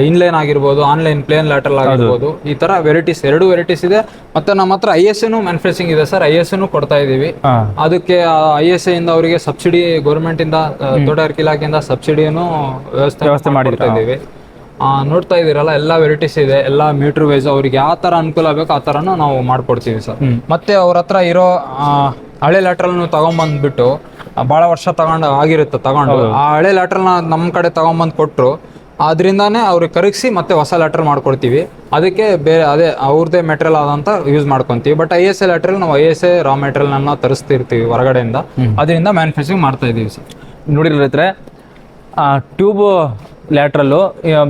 ಇನ್ಲೈನ್ ಆಗಿರ್ಬೋದು ಆನ್ಲೈನ್ ಪ್ಲೇನ್ ಲ್ಯಾಟ್ರಲ್ ಆಗಿರ್ಬೋದು ಈ ತರ ವೆರೈಟೀಸ್ ಎರಡು ವೆರೈಟೀಸ್ ಇದೆ. ಮತ್ತೆ ನಮ್ಮ ಹತ್ರ ಐ ಎಸ್ ಎನು ಮ್ಯಾನುಫ್ಯಾಕ್ಚರಿಂಗ್ ಇದೆ ಸರ್. ಐ ಎಸ್ ಎನು ಕೊಡ್ತಾ ಇದೀವಿ ಅದಕ್ಕೆ ಐ ಎಸ್ ಇಂದ ಅವರಿಗೆ ಸಬ್ಸಿಡಿ ಗೌರ್ಮೆಂಟ್ ಇಂದ ತೋಟಗಾರಿಕೆ ಇಲಾಖೆಯಿಂದ ಸಬ್ಸಿಡಿಯನ್ನು ವ್ಯವಸ್ಥೆ ವ್ಯವಸ್ಥೆ ಮಾಡಿರ್ತಾ ಇದೀವಿ ನೋಡ್ತಾ ಇದೀರಲ್ಲ ಎಲ್ಲ ವೆರೈಟೀಸ್ ಇದೆ ಎಲ್ಲ ಮೀಟರ್ ವೈಸ್ ಅವ್ರಿಗೆ ಯಾವ ತರ ಅನುಕೂಲ ಬೇಕು ಆ ತರನು ನಾವು ಮಾಡ್ಕೊಡ್ತೀವಿ ಸರ್. ಮತ್ತೆ ಅವ್ರ ಹತ್ರ ಇರೋ ಹಳೆ ಲ್ಯಾಟ್ರಲ್ ತಗೊಂಬಂದ್ಬಿಟ್ಟು ಬಹಳ ವರ್ಷ ತಗೊಂಡು ಆಗಿರುತ್ತೆ ತಗೊಂಡು. ಆ ಹಳೆ ಲ್ಯಾಟ್ರಲ್ನ ನಮ್ಮ ಕಡೆ ತಗೊಂಬಂದು ಕೊಟ್ಟರು ಅದರಿಂದಾನೇ ಅವ್ರಿಗೆ ಕರಗಿಸಿ ಮತ್ತೆ ಹೊಸ ಲ್ಯಾಟ್ರಲ್ ಮಾಡ್ಕೊಡ್ತೀವಿ. ಅದಕ್ಕೆ ಬೇರೆ ಅದೇ ಅವ್ರದ್ದೇ ಮೆಟೀರಿಯಲ್ ಆದಂತ ಯೂಸ್ ಮಾಡ್ಕೊಂತೀವಿ. But I S A lateral ನಾವು ಐ ಎಸ್ ಎ ರಾ ಮೆಟೀರಿಯಲ್ನ ತರಿಸ್ತಿರ್ತೀವಿ ಹೊರಗಡೆಯಿಂದ. ಅದರಿಂದ ಮ್ಯಾನುಫ್ಯಾಕ್ಚರಿಂಗ್ ಮಾಡ್ತಾ ಇದೀವಿ ಸರ್. ನೋಡಿರಿ ರೈತರೆ ಟ್ಯೂಬ್ ಲ್ಯಾಟ್ರಲ್ಲು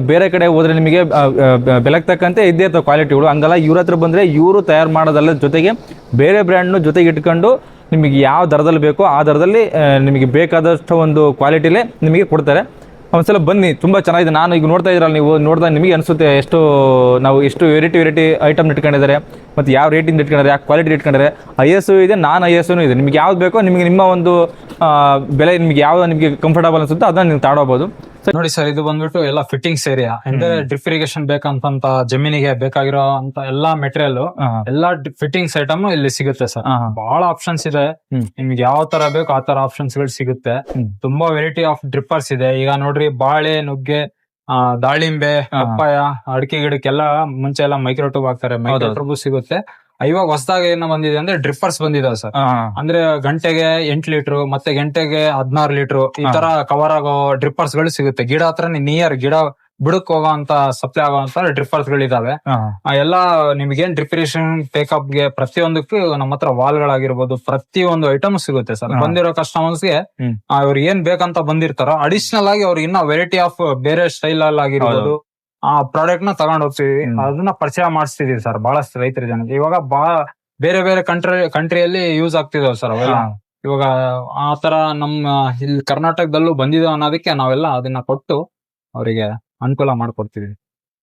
ಬೇರೆ ಕಡೆ ಹೋದರೆ ನಿಮಗೆ ಆ, ಆ, ಬೆಲೆಗೆ ತಕ್ಕಂತೆ ಇದ್ದೇ ಇರ್ತವೆ ಕ್ವಾಲಿಟಿಗಳು ಹಂಗಲ್ಲ ಇವ್ರ ಹತ್ರ ಬಂದರೆ ಇವರು ತಯಾರು ಮಾಡೋದಲ್ಲ ಜೊತೆಗೆ ಬೇರೆ ಬ್ರ್ಯಾಂಡ್ನು ಜೊತೆಗೆ ಇಟ್ಕೊಂಡು ನಿಮಗೆ ಯಾವ ದರದಲ್ಲಿ ಬೇಕೋ ಆ ದರದಲ್ಲಿ ನಿಮಗೆ ಬೇಕಾದಷ್ಟು ಒಂದು ಕ್ವಾಲಿಟಿಲೇ ನಿಮಗೆ ಕೊಡ್ತಾರೆ. ಒಂದ್ಸಲ ಬನ್ನಿ ತುಂಬ ಚೆನ್ನಾಗಿದೆ. ನಾನು ಈಗ ನೋಡ್ತಾ ಇದ್ರಲ್ಲ ನೀವು ನೋಡಿದಾಗ ನಿಮಗೆ ಅನಿಸುತ್ತೆ ಎಷ್ಟು ನಾವು ಎಷ್ಟು ವೆರೈಟಿ ವೆರೈಟಿ ಐಟಮ್ ಇಟ್ಕೊಂಡಿದ್ದಾರೆ ಮತ್ತು ಯಾವ ರೇಟಿಂದ ಇಟ್ಕೊಂಡಿದ್ದಾರೆ ಯಾವ ಕ್ವಾಲಿಟಿ ಇಟ್ಕೊಂಡಿದ್ದಾರೆ. ಐ ಎಸ್ ಇದೆ ನಾನ್ ಐ ಎಸ್ ಇದೆ. ನಿಮಗೆ ಯಾವ್ದು ಬೇಕೋ ನಿಮಗೆ ನಿಮ್ಮ ಒಂದು ಬೆಲೆ ನಿಮಗೆ ಯಾವ್ದು ನಿಮಗೆ ಕಂಫರ್ಟಬಲ್ ಅನಿಸುತ್ತೋ ಅದನ್ನ ನೀವು ತಾಡೋಬೋದು. ನೋಡಿ ಸರ್ ಇದು ಬಂದ್ಬಿಟ್ಟು ಎಲ್ಲ ಫಿಟ್ಟಿಂಗ್ಸ್ ಏರಿಯಾ ಅಂದ್ರೆ ಡ್ರಿಪ್ ಇರಿಗೇಷನ್ ಬೇಕಂತ ಜಮೀನಿಗೆ ಬೇಕಾಗಿರೋ ಅಂತ ಎಲ್ಲಾ ಮೆಟೀರಿಯಲ್ ಎಲ್ಲಾ ಫಿಟ್ಟಿಂಗ್ಸ್ ಐಟಮ್ ಇಲ್ಲಿ ಸಿಗುತ್ತೆ ಸರ್. ಬಹಳ ಆಪ್ಷನ್ಸ್ ಇದೆ. ನಿಮ್ಗೆ ಯಾವ ತರ ಬೇಕು ಆ ತರ ಆಪ್ಷನ್ಸ್ಗಳು ಸಿಗುತ್ತೆ. ತುಂಬಾ ವೆರೈಟಿ ಆಫ್ ಡ್ರಿಪ್ಪರ್ಸ್ ಇದೆ. ಈಗ ನೋಡ್ರಿ ಬಾಳೆ ನುಗ್ಗೆ ಆ, ದಾಳಿಂಬೆ ಪಪ್ಪಾಯ ಅಡಿಕೆ ಗಿಡಕ್ಕೆಲ್ಲ ಮುಂಚೆ ಎಲ್ಲ ಮೈಕ್ರೋ ಟ್ಯೂಬ್ ಹಾಕ್ತಾರೆ. ಮೈಕ್ರೋ ಟ್ಯೂಬ್ ಸಿಗುತ್ತೆ. ಇವಾಗ ಹೊಸದಾಗಿ ಏನೋ ಬಂದಿದೆ ಅಂದ್ರೆ ಡ್ರಿಪ್ಪರ್ಸ್ ಬಂದಿದಾವೆ ಸರ್. ಅಂದ್ರೆ ಗಂಟೆಗೆ ಎಂಟ್ ಲೀಟರ್ ಮತ್ತೆ ಗಂಟೆಗೆ ಹದಿನಾರು ಲೀಟರ್ ಈ ತರ ಕವರ್ ಆಗೋ ಡ್ರಿಪ್ಪರ್ಸ್ಗಳು ಸಿಗುತ್ತೆ. ಗಿಡ ಹತ್ರ ನಿಯರ್ ಗಿಡ ಬುಡಕ್ ಹೋಗೋ ಅಂತ ಸಪ್ಲೈ ಆಗೋ ಅಂತ ಡ್ರಿಪ್ಪರ್ಸ್ ಗಳಿದಾವೆ ಆ ಎಲ್ಲ ನಿಮ್ಗೇನ್ ಡ್ರಿಪ್ರೇಷನ್ ಟೇಕಪ್ಗೆ ಪ್ರತಿಯೊಂದಕ್ಕೂ ನಮ್ಮ ಹತ್ರ ವಾಲ್ ಗಳಾಗಿರ್ಬೋದು ಪ್ರತಿಯೊಂದು ಐಟಮ್ ಸಿಗುತ್ತೆ ಸರ್. ಬಂದಿರೋ ಕಸ್ಟಮರ್ಸ್ಗೆ ಅವ್ರು ಏನ್ ಬೇಕಂತ ಬಂದಿರ್ತಾರೋ ಅಡಿಷನಲ್ ಆಗಿ ಅವ್ರಿಗೆ ಇನ್ನ ವೆರೈಟಿ ಆಫ್ ಬೇರೆ ಸ್ಟೈಲ್ ಅಲ್ಲಿ ಆಗಿರ್ಬೋದು ಆ ಪ್ರಾಡಕ್ಟ್ನ ತಗೊಂಡ್ ಹೋಗ್ತೀವಿ. ಅದನ್ನ ಪರಿಚಯ ಮಾಡಿಸ್ತಿದೀವಿ ಸರ್ ಬಹಳಷ್ಟು ರೈತರ ಜನಕ್ಕೆ ಇವಾಗ ಬಾ ಬೇರೆ ಬೇರೆ ಕಂಟ್ರಿ ಕಂಟ್ರಿಯಲ್ಲಿ ಯೂಸ್ ಆಗ್ತಿದಾವೆ ಸರ್ ಅವೆಲ್ಲ. ಇವಾಗ ಆ ತರ ನಮ್ಮ ಇಲ್ಲಿ ಕರ್ನಾಟಕದಲ್ಲೂ ಬಂದಿದೆ ಅನ್ನೋದಕ್ಕೆ ನಾವೆಲ್ಲ ಅದನ್ನ ಕೊಟ್ಟು ಅವರಿಗೆ ಅನುಕೂಲ ಮಾಡ್ಕೊಡ್ತೀವಿ.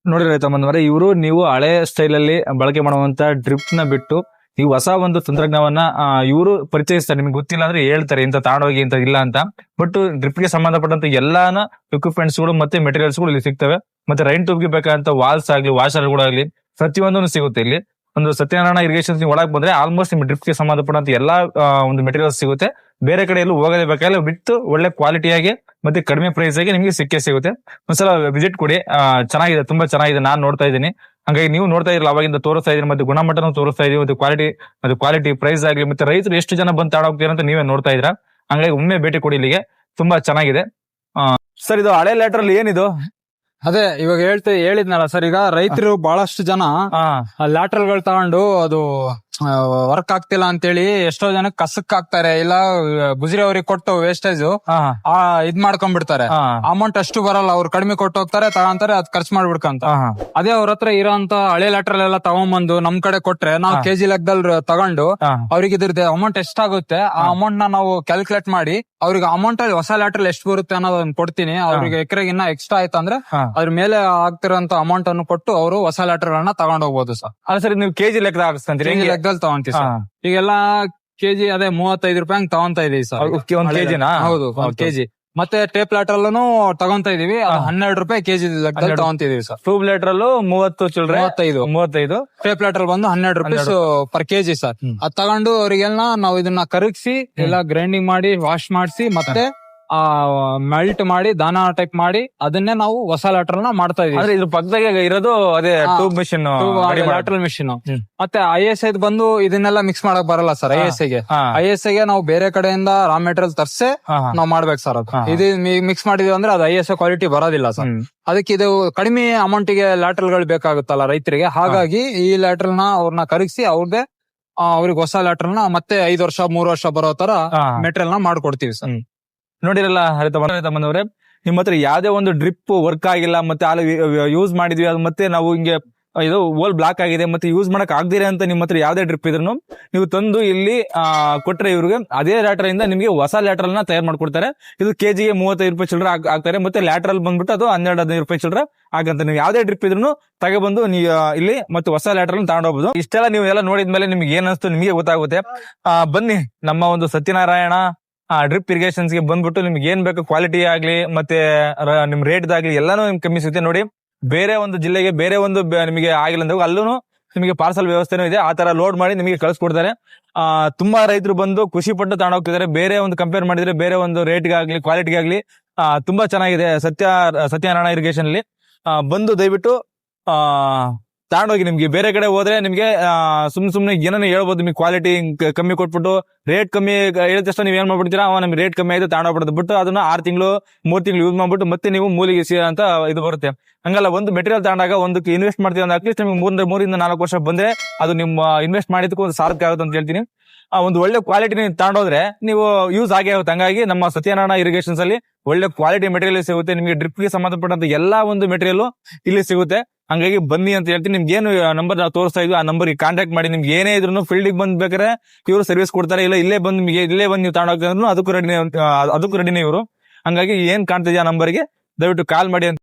ನೋಡಿ ರೈತ ಬಂದವರೆ ಇವರು ನೀವು ಹಳೆ ಸ್ಟೈಲಲ್ಲಿ ಬಳಕೆ ಮಾಡುವಂತ ಡ್ರಿಪ್ನ ಬಿಟ್ಟು ನೀವು ಹೊಸ ಒಂದು ತಂತ್ರಜ್ಞಾನವನ್ನ ಇವರು ಪರಿಚಯಿಸ್ತಾರೆ. ನಿಮ್ಗೆ ಗೊತ್ತಿಲ್ಲ ಅಂದ್ರೆ ಹೇಳ್ತಾರೆ, ಇಂಥ ತಾಡೋಗಿ ಇಂಥ ಇಲ್ಲ ಅಂತ. ಬಟ್ ಡ್ರಿಪ್ಗೆ ಸಂಬಂಧಪಟ್ಟಂತ ಎಲ್ಲಾನ ಎಕ್ವಿಪ್ಮೆಂಟ್ಸ್ಗಳು ಮತ್ತೆ ಮೆಟೀರಿಯಲ್ಸ್ಗಳು ಇಲ್ಲಿ ಸಿಗ್ತವೆ. ಮತ್ತೆ ರೈನ್ ಟ್ಯೂಬ್ಗೆ ಬೇಕಾದಂತ ವಾಲ್ಸ್ ಆಗ್ಲಿ ವಾಷರ್ ಕೂಡ ಆಗ್ಲಿ, ಪ್ರತಿಯೊಂದನ್ನು ಸಿಗುತ್ತೆ ಇಲ್ಲಿ. ಒಂದು ಸತ್ಯನಾರಾಯಣ ಇರಿಗೇಷನ್ ನೀವು ಒಳಗೆ ಬಂದ್ರೆ ಆಲ್ಮೋಸ್ಟ್ ನಿಮ್ ಡ್ರಿಪ್ಗೆ ಸಂಬಂಧಪಟ್ಟಂತ ಎಲ್ಲಾ ಒಂದು ಮೆಟೀರಿಯಲ್ಸ್ ಸಿಗುತ್ತೆ. ಬೇರೆ ಕಡೆ ಎಲ್ಲೂ ಹೋಗದೆ ಬೇಕಾದ್ರೆ ಬಿಟ್ಟು ಒಳ್ಳೆ ಕ್ವಾಲಿಟಿಯಾಗಿ ಮತ್ತೆ ಕಡಿಮೆ ಪ್ರೈಸ್ ಆಗಿ ನಿಮಗೆ ಸಿಕ್ಕೇ ಸಿಗುತ್ತೆ. ಒಂದ್ಸಲ ವಿಸಿಟ್ ಕೊಡಿ. ಚೆನ್ನಾಗಿದೆ, ತುಂಬಾ ಚೆನ್ನಾಗಿದೆ. ನಾನ್ ನೋಡ್ತಾ ಇದ್ದೀನಿ. ಹಂಗಾಗಿ ನೀವು ನೋಡ್ತಾ ಇರಲ್ಲ ಅವಾಗಿಂದ ತೋರಿಸ್ತಾ ಇದೀನಿ, ಮತ್ತೆ ಗುಣಮಟ್ಟನೂ ತೋರಿಸ್ತಾ ಇದೀವಿ ಮತ್ತೆ ಕ್ವಾಲಿಟಿ ಮತ್ತೆ ಕ್ವಾಲಿಟಿ ಪ್ರೈಸ್ ಆಗಲಿ, ಮತ್ತೆ ರೈತರು ಎಷ್ಟು ಜನ ಬಂದು ತಾಡೋಗ್ತೀರ ಅಂತ ನೀವೇ ನೋಡ್ತಾ ಇದ್ದೀರಾ. ಹಂಗಾಗಿ ಒಮ್ಮೆ ಭೇಟಿ ಕೊಡಿ ಇಲ್ಲಿಗೆ. ತುಂಬಾ ಚೆನ್ನಾಗಿದೆ. ಸರ್, ಇದು ಹಳೆ ಲೆಟರ್ ಅಲ್ಲಿ ಏನಿದು? ಅದೇ ಇವಾಗ ಹೇಳ್ತೆ ಹೇಳಿದ್ನಲ್ಲ ಸರ್ ಈಗ ರೈತರು ಬಹಳಷ್ಟು ಜನ ಲ್ಯಾಟ್ರಲ್ಗಳು ತಗೊಂಡು ಅದು ವರ್ಕ್ ಆಗ್ತಿಲ್ಲ ಅಂತೇಳಿ ಎಷ್ಟೋ ಜನ ಕಸಕ್ ಹಾಕ್ತಾರೆ ಇಲ್ಲ ಗುಜರಿ ಅವ್ರಿಗೆ ಕೊಟ್ಟು ವೇಸ್ಟೇಜ್ ಆ ಇದ್ ಮಾಡ್ಕೊಂಡ್ಬಿಡ್ತಾರೆ. ಅಮೌಂಟ್ ಅಷ್ಟು ಬರಲ್ಲ ಅವ್ರು ಕಡಿಮೆ ಕೊಟ್ಟು ಹೋಗ್ತಾರೆ ತಗೊಂತಾರೆ ಅದ್ ಖರ್ಚು ಮಾಡ್ಬಿಡ್ಕಂತ ಅದೇ ಅವ್ರ ಹತ್ರ ಇರೋಂತ ಹಳೆ ಲ್ಯಾಟ್ರಲ್ ಎಲ್ಲ ತಗೊಂಬಂದು ನಮ್ ಕಡೆ ಕೊಟ್ರೆ ನಾವು. ಕೆಜಿ ಲೆಕ್ಕದಲ್ಲಿ ತಗೊಂಡು ಅವ್ರಿಗೆ ಇದ್ರದ್ದು ಅಮೌಂಟ್ ಎಷ್ಟಾಗುತ್ತೆ ಆ. ಅಮೌಂಟ್ನ ನಾವು ಕ್ಯಾಲ್ಕುಲೇಟ್ ಮಾಡಿ ಅವ್ರಿಗೆ ಅಮೌಂಟ್ ಅಲ್ಲಿ ಹೊಸ ಲ್ಯಾಟ್ರಲ್ ಎಷ್ಟು ಬರುತ್ತೆ ಅನ್ನೋದನ್ನ ಕೊಡ್ತೀನಿ ಅವ್ರಿಗೆ ಎಕರೆಗೆ ಇನ್ನ ಎಕ್ಸ್ಟ್ರಾ ಆಯ್ತಂದ್ರೆ ಅದ್ರ ಮೇಲೆ ಆಗ್ತಿರೋಂತ ಅಮೌಂಟ್ ಅನ್ನು ಕೊಟ್ಟು ಅವರು ಹೊಸ ಲೆಟರ್ ಅನ್ನ ತಗೊಂಡ್ ಹೋಗ್ಬೋದು ಸರ್ ಅಲ್ಲ ಸರ್ ನೀವು ಕೆಜಿ ಲೆಕ್ಕ ಹಾಕಿಸ್ಕೊಂತೀರಿ ಕೆಜಿ ಲೆಕ್ಕದಲ್ಲಿ ತಗೊಂತೀವಿ ಸರ್ ಈಗೆಲ್ಲ ಕೆಜಿ ಅದೇ ಮೂವತ್ತೈದು ರೂಪಾಯಿ ಹಂಗ್ ತಗೊಂತ ಇದೀವಿ ಸರ್ ಒಂದ್ ಕೆಜಿನಾ ಹೌದು ಒಂದ್ ಕೆಜಿ ಮತ್ತೆ ಟೇಪ್ ಲ್ಯಾಟ್ರಲ್ ತಗೊಂತ ಇದೀವಿ. ಹನ್ನೆರಡು ರೂಪಾಯಿ ಕೆಜಿ ಲೆಕ್ಕದಲ್ಲಿ. ತಗೊಂತಿದೀವಿ ಸರ್ ಟ್ಯೂಬ್ ಲೆಟರ್ ಮೂವತ್ತು ಚಿಲ್ಲರೆ ಮೂವತ್ತೈದು. ಮೂವತ್ತೈದು? ಟೇಪ್ ಲೆಟರ್ ಬಂದು ಹನ್ನೆರಡು ರೂಪೀಸ್ ಪರ್ ಕೆಜಿ ಸರ್. ಅದ್ ತಗೊಂಡು ಅವರಿಗೆಲ್ಲ ನಾವು ಇದನ್ನ ಕರಗಿಸಿ ಎಲ್ಲ ಗ್ರೈಂಡಿಂಗ್ ಮಾಡಿ ವಾಶ್ ಮಾಡಿಸಿ ಮತ್ತೆ ಆ ಮೆಲ್ಟ್ ಮಾಡಿ ದಾನ ಟೈಪ್ ಮಾಡಿ ಅದನ್ನೇ ನಾವು ಹೊಸ ಲ್ಯಾಟ್ರಲ್ನ ಮಾಡ್ತಾ ಇದೀವಿ. ಅಂದ್ರೆ ಇದ್ರ ಪಕ್ಕದಾಗೆ ಇರೋದು ಅದೇ. ಟ್ಯೂಬ್ ಮಿಷಿನ್ ಲ್ಯಾಟ್ರಲ್ ಮಿಷಿನ್ ಮತ್ತೆ ಐ ಎಸ್ ಐ ಬಂದು ಇದನ್ನೆಲ್ಲ ಮಿಕ್ಸ್ ಮಾಡಕ್ ಬರಲ್ಲ ಸರ್ ಐ ಎಸ್ ಐಗೆ ಐ ಎಸ್ ಐಗೆ ನಾವು ಬೇರೆ ಕಡೆಯಿಂದ ರಾ ಮೆಟೀರಿಯಲ್ ತರ್ಸೆ ನಾವ್ ಮಾಡ್ಬೇಕು ಸರ್ ಅದು. ಇದು ಮಿಕ್ಸ್ ಮಾಡಿದೀವಿ ಅಂದ್ರೆ ಅದು ಐ ಎಸ್ ಐ ಕ್ವಾಲಿಟಿ ಬರೋದಿಲ್ಲ ಸರ್. ಅದಕ್ಕೆ ಇದು ಕಡಿಮೆ ಅಮೌಂಟ್ಗೆ ಲ್ಯಾಟ್ರಲ್ಗಳು ಬೇಕಾಗುತ್ತಲ್ಲ ರೈತರಿಗೆ. ಹಾಗಾಗಿ ಈ ಲ್ಯಾಟ್ರಲ್ನ ಅವ್ರನ್ನ ಕರಗಿಸಿ ಅವ್ರದೇ ಅವ್ರಿಗೆ ಹೊಸ ಲ್ಯಾಟ್ರಲ್ನ ಮತ್ತೆ ಐದು ವರ್ಷ ಮೂರ್ ವರ್ಷ ಬರೋ ತರ ಮೆಟೀರಿಯಲ್ನ ಮಾಡ್ಕೊಡ್ತೀವಿ ಸರ್. ನೋಡಿರಲ್ಲ ಬಂದವ್ರೆ ನಿಮ್ಮ ಹತ್ರ ಯಾವುದೇ ಒಂದು ಡ್ರಿಪ್ ವರ್ಕ್ ಆಗಿಲ್ಲ, ಮತ್ತೆ ಅಲ್ಲಿ ಯೂಸ್ ಮಾಡಿದ್ವಿ, ಅದು ಮತ್ತೆ ನಾವು ಹಿಂಗೆ ಇದು ಓಲ್ ಬ್ಲಾಕ್ ಆಗಿದೆ, ಮತ್ತೆ ಯೂಸ್ ಮಾಡಕ್ ಆಗದಿರ ಅಂತ ನಿಮ್ಮ ಹತ್ರ ಯಾವ್ದೇ ಡ್ರಿಪ್ ಇದ್ರು ನೀವು ತಂದು ಇಲ್ಲಿ ಕೊಟ್ಟರೆ ಇವ್ರಿಗೆ ಅದೇ ಲ್ಯಾಟ್ರಲ್ ಇಂದ ನಿಮಗೆ ಹೊಸ ಲ್ಯಾಟ್ರಲ್ನ ತಯಾರು ಮಾಡ್ಕೊಡ್ತಾರೆ. ಇದು ಕೆಜಿಗೆ ಮೂವತ್ತೈದು ರೂಪಾಯಿ ಚಿಲ್ಲರೆ ಆಗ್ತಾರೆ, ಮತ್ತೆ ಲ್ಯಾಟ್ರಲ್ ಬಂದ್ಬಿಟ್ಟು ಅದು ಹನ್ನೆರಡು, ಹದಿನೈದು ರೂಪಾಯಿ ಚಿಲ್ಲರೆ ಆಗಂತ. ನೀವು ಯಾವುದೇ ಡ್ರಿಪ್ ಇದ್ರು ತಗೊಬಂದು ನೀವು ಇಲ್ಲಿ ಮತ್ತೆ ಹೊಸ ಲ್ಯಾಟ್ರಲ್ ತಗೊಂಡೋಗ್ಬೋದು ಇಷ್ಟೆಲ್ಲ ನೀವು ಎಲ್ಲ ನೋಡಿದ್ಮೇಲೆ ನಿಮ್ಗೆ ಏನ್ ಅನ್ಸ್ತು ನಿಮಗೆ ಗೊತ್ತಾಗುತ್ತೆ. ಬನ್ನಿ, ನಮ್ಮ ಒಂದು ಸತ್ಯನಾರಾಯಣ ಡ್ರಿಪ್ ಇರಿಗೇಷನ್ಸ್ಗೆ ಬಂದ್ಬಿಟ್ಟು ನಿಮ್ಗೆ ಏನ್ ಬೇಕು ಕ್ವಾಲಿಟಿ ಆಗ್ಲಿ ಮತ್ತೆ ನಿಮ್ ರೇಟ್ ಆಗ್ಲಿ ಎಲ್ಲಾನು ನಿಮ್ಗೆ ಕಮ್ಮಿ ಸಿಗುತ್ತೆ. ನೋಡಿ, ಬೇರೆ ಒಂದು ಜಿಲ್ಲೆಗೆ ಬೇರೆ ಒಂದು ನಿಮಗೆ ಆಗಿಲ್ಲ ಅಂದಾಗ ಅಲ್ಲೂ ನಿಮಗೆ ಪಾರ್ಸಲ್ ವ್ಯವಸ್ಥೆನೂ ಇದೆ. ಆ ತರ ಲೋಡ್ ಮಾಡಿ ನಿಮಗೆ ಕಳಿಸ್ಕೊಡ್ತಾರೆ. ಆ, ತುಂಬಾ ರೈತರು ಬಂದು ಖುಷಿ ಪಟ್ಟು ತಗೊಂಡೋಗ್ತಿದ್ದಾರೆ ಬೇರೆ ಒಂದು ಕಂಪೇರ್ ಮಾಡಿದ್ರೆ ಬೇರೆ ಒಂದು ರೇಟ್ಗಾಗ್ಲಿ ಕ್ವಾಲಿಟಿಗಾಗ್ಲಿ ಆ, ತುಂಬಾ ಚೆನ್ನಾಗಿದೆ ಸತ್ಯ, ಸತ್ಯನಾರಾಯಣ ಇರಿಗೇಷನ್ ಅಲ್ಲಿ. ಬಂದು ದಯವಿಟ್ಟು, ಆ ತಗೊಂಡೋಗಿ ನಿಮ್ಗೆ ಬೇರೆ ಕಡೆ ಹೋದ್ರೆ ನಿಮ್ಗೆ ಸುಮ್ ಸುಮ್ನೆ ಏನೇನು ಹೇಳ್ಬೋದು, ನಿಮ್ಗೆ ಕ್ವಾಲಿಟಿ ಕಮ್ಮಿ ಕೊಟ್ಬಿಟ್ಟು ರೇಟ್ ಕಮ್ಮಿ ಹೇಳಿದ ತಕ್ಷಣ ನೀವ್ ಏನ್ ಮಾಡ್ಬಿಡ್ತೀರಾ? ಅವ ನಿಮ್ಗೆ ರೇಟ್ ಕಮ್ಮಿ ಆಯ್ತು ತಗೊಂಡೋಗ್ಬಿಡುತ್ತೆ ಬಿಟ್ಟು ಅದನ್ನ ಆರು ತಿಂಗಳು, ಮೂರ್ ತಿಂಗಳು ಯೂಸ್ ಮಾಡ್ಬಿಟ್ಟು ಮತ್ತೆ ನೀವು ಮೂಲಿಗೆ ಅಂತ ಇದು ಬರುತ್ತೆ. ಹಂಗಲ್ಲ, ಒಂದು ಮೆಟೀರಿಯಲ್ ತಗೊಂಡಾಗ ಒಂದಕ್ಕೆ ಇನ್ವೆಸ್ಟ್ ಮಾಡ್ತೀವಿ ಅಂದ್ರೆ ಅಟ್ಲೀಸ್ಟ್ ನಿಮ್ಗೆ ಮೂರಿಂದ ಮೂರಿಂದ ನಾಲ್ಕು ವರ್ಷ ಬಂದ್ರೆ ಅದು ನಿಮ್ಮ ಇನ್ವೆಸ್ಟ್ ಮಾಡಿದಕ್ಕೂ ಒಂದು ಸಾರ್ಥಕ ಆಗುತ್ತೆ ಅಂತ ಹೇಳ್ತೀನಿ. ಆ, ಒಂದು ಒಳ್ಳೆ ಕ್ವಾಲಿಟಿ ನೀವು ತಗೊಂಡೋದ್ರೆ ನೀವು ಯೂಸ್ ಆಗೇ ಆಗುತ್ತೆ. ಹಂಗಾಗಿ ನಮ್ಮ ಸತ್ಯನಾರಾಯಣ ಇರಿಗೇಷನ್ಸ್ ಅಲ್ಲಿ ಒಳ್ಳೆ ಕ್ವಾಲಿಟಿ ಮೆಟೀರಿಯಲ್ ಸಿಗುತ್ತೆ. ನಿಮಗೆ ಡ್ರಿಪ್ಗೆ ಸಂಬಂಧಪಟ್ಟಂತ ಎಲ್ಲಾ ಒಂದು ಮೆಟೀರಿಯಲ್ ಇಲ್ಲಿ ಸಿಗುತ್ತೆ. ಹಂಗಾಗಿ ಬನ್ನಿ ಅಂತ ಹೇಳ್ತೀನಿ. ನಿಮ್ಗೆ ಏನು ನಂಬರ್ ನಾವು ತೋರಿಸ್ತಾ ಇದ್ವಿ, ಆ ನಂಬರ್ಗೆ ಕಾಂಟ್ಯಾಕ್ಟ್ ಮಾಡಿ. ನಿಮ್ಗೆ ಏನೇ ಇದ್ರು ಫೀಲ್ಡಿಗೆ ಬಂದ್ ಬೇಕಾರೆ ಇವರು ಸರ್ವಿಸ್ ಕೊಡ್ತಾರೆ. ಇಲ್ಲ, ಇಲ್ಲೇ ಬಂದು ನಿಮಗೆ, ಇಲ್ಲೇ ಬಂದು ನೀವು ತಗೊಂಡೋಗ್ತಾರೆ ಅದಕ್ಕೂ ರೆಡಿ ಅದಕ್ಕೂ ರೆಡಿನೇ ಇವರು. ಹಂಗಾಗಿ ಏನ್ ಕಾಣ್ತಿದ್ಯಾ ಆ ನಂಬರ್ಗೆ ದಯವಿಟ್ಟು ಕಾಲ್ ಮಾಡಿ ಅಂತ.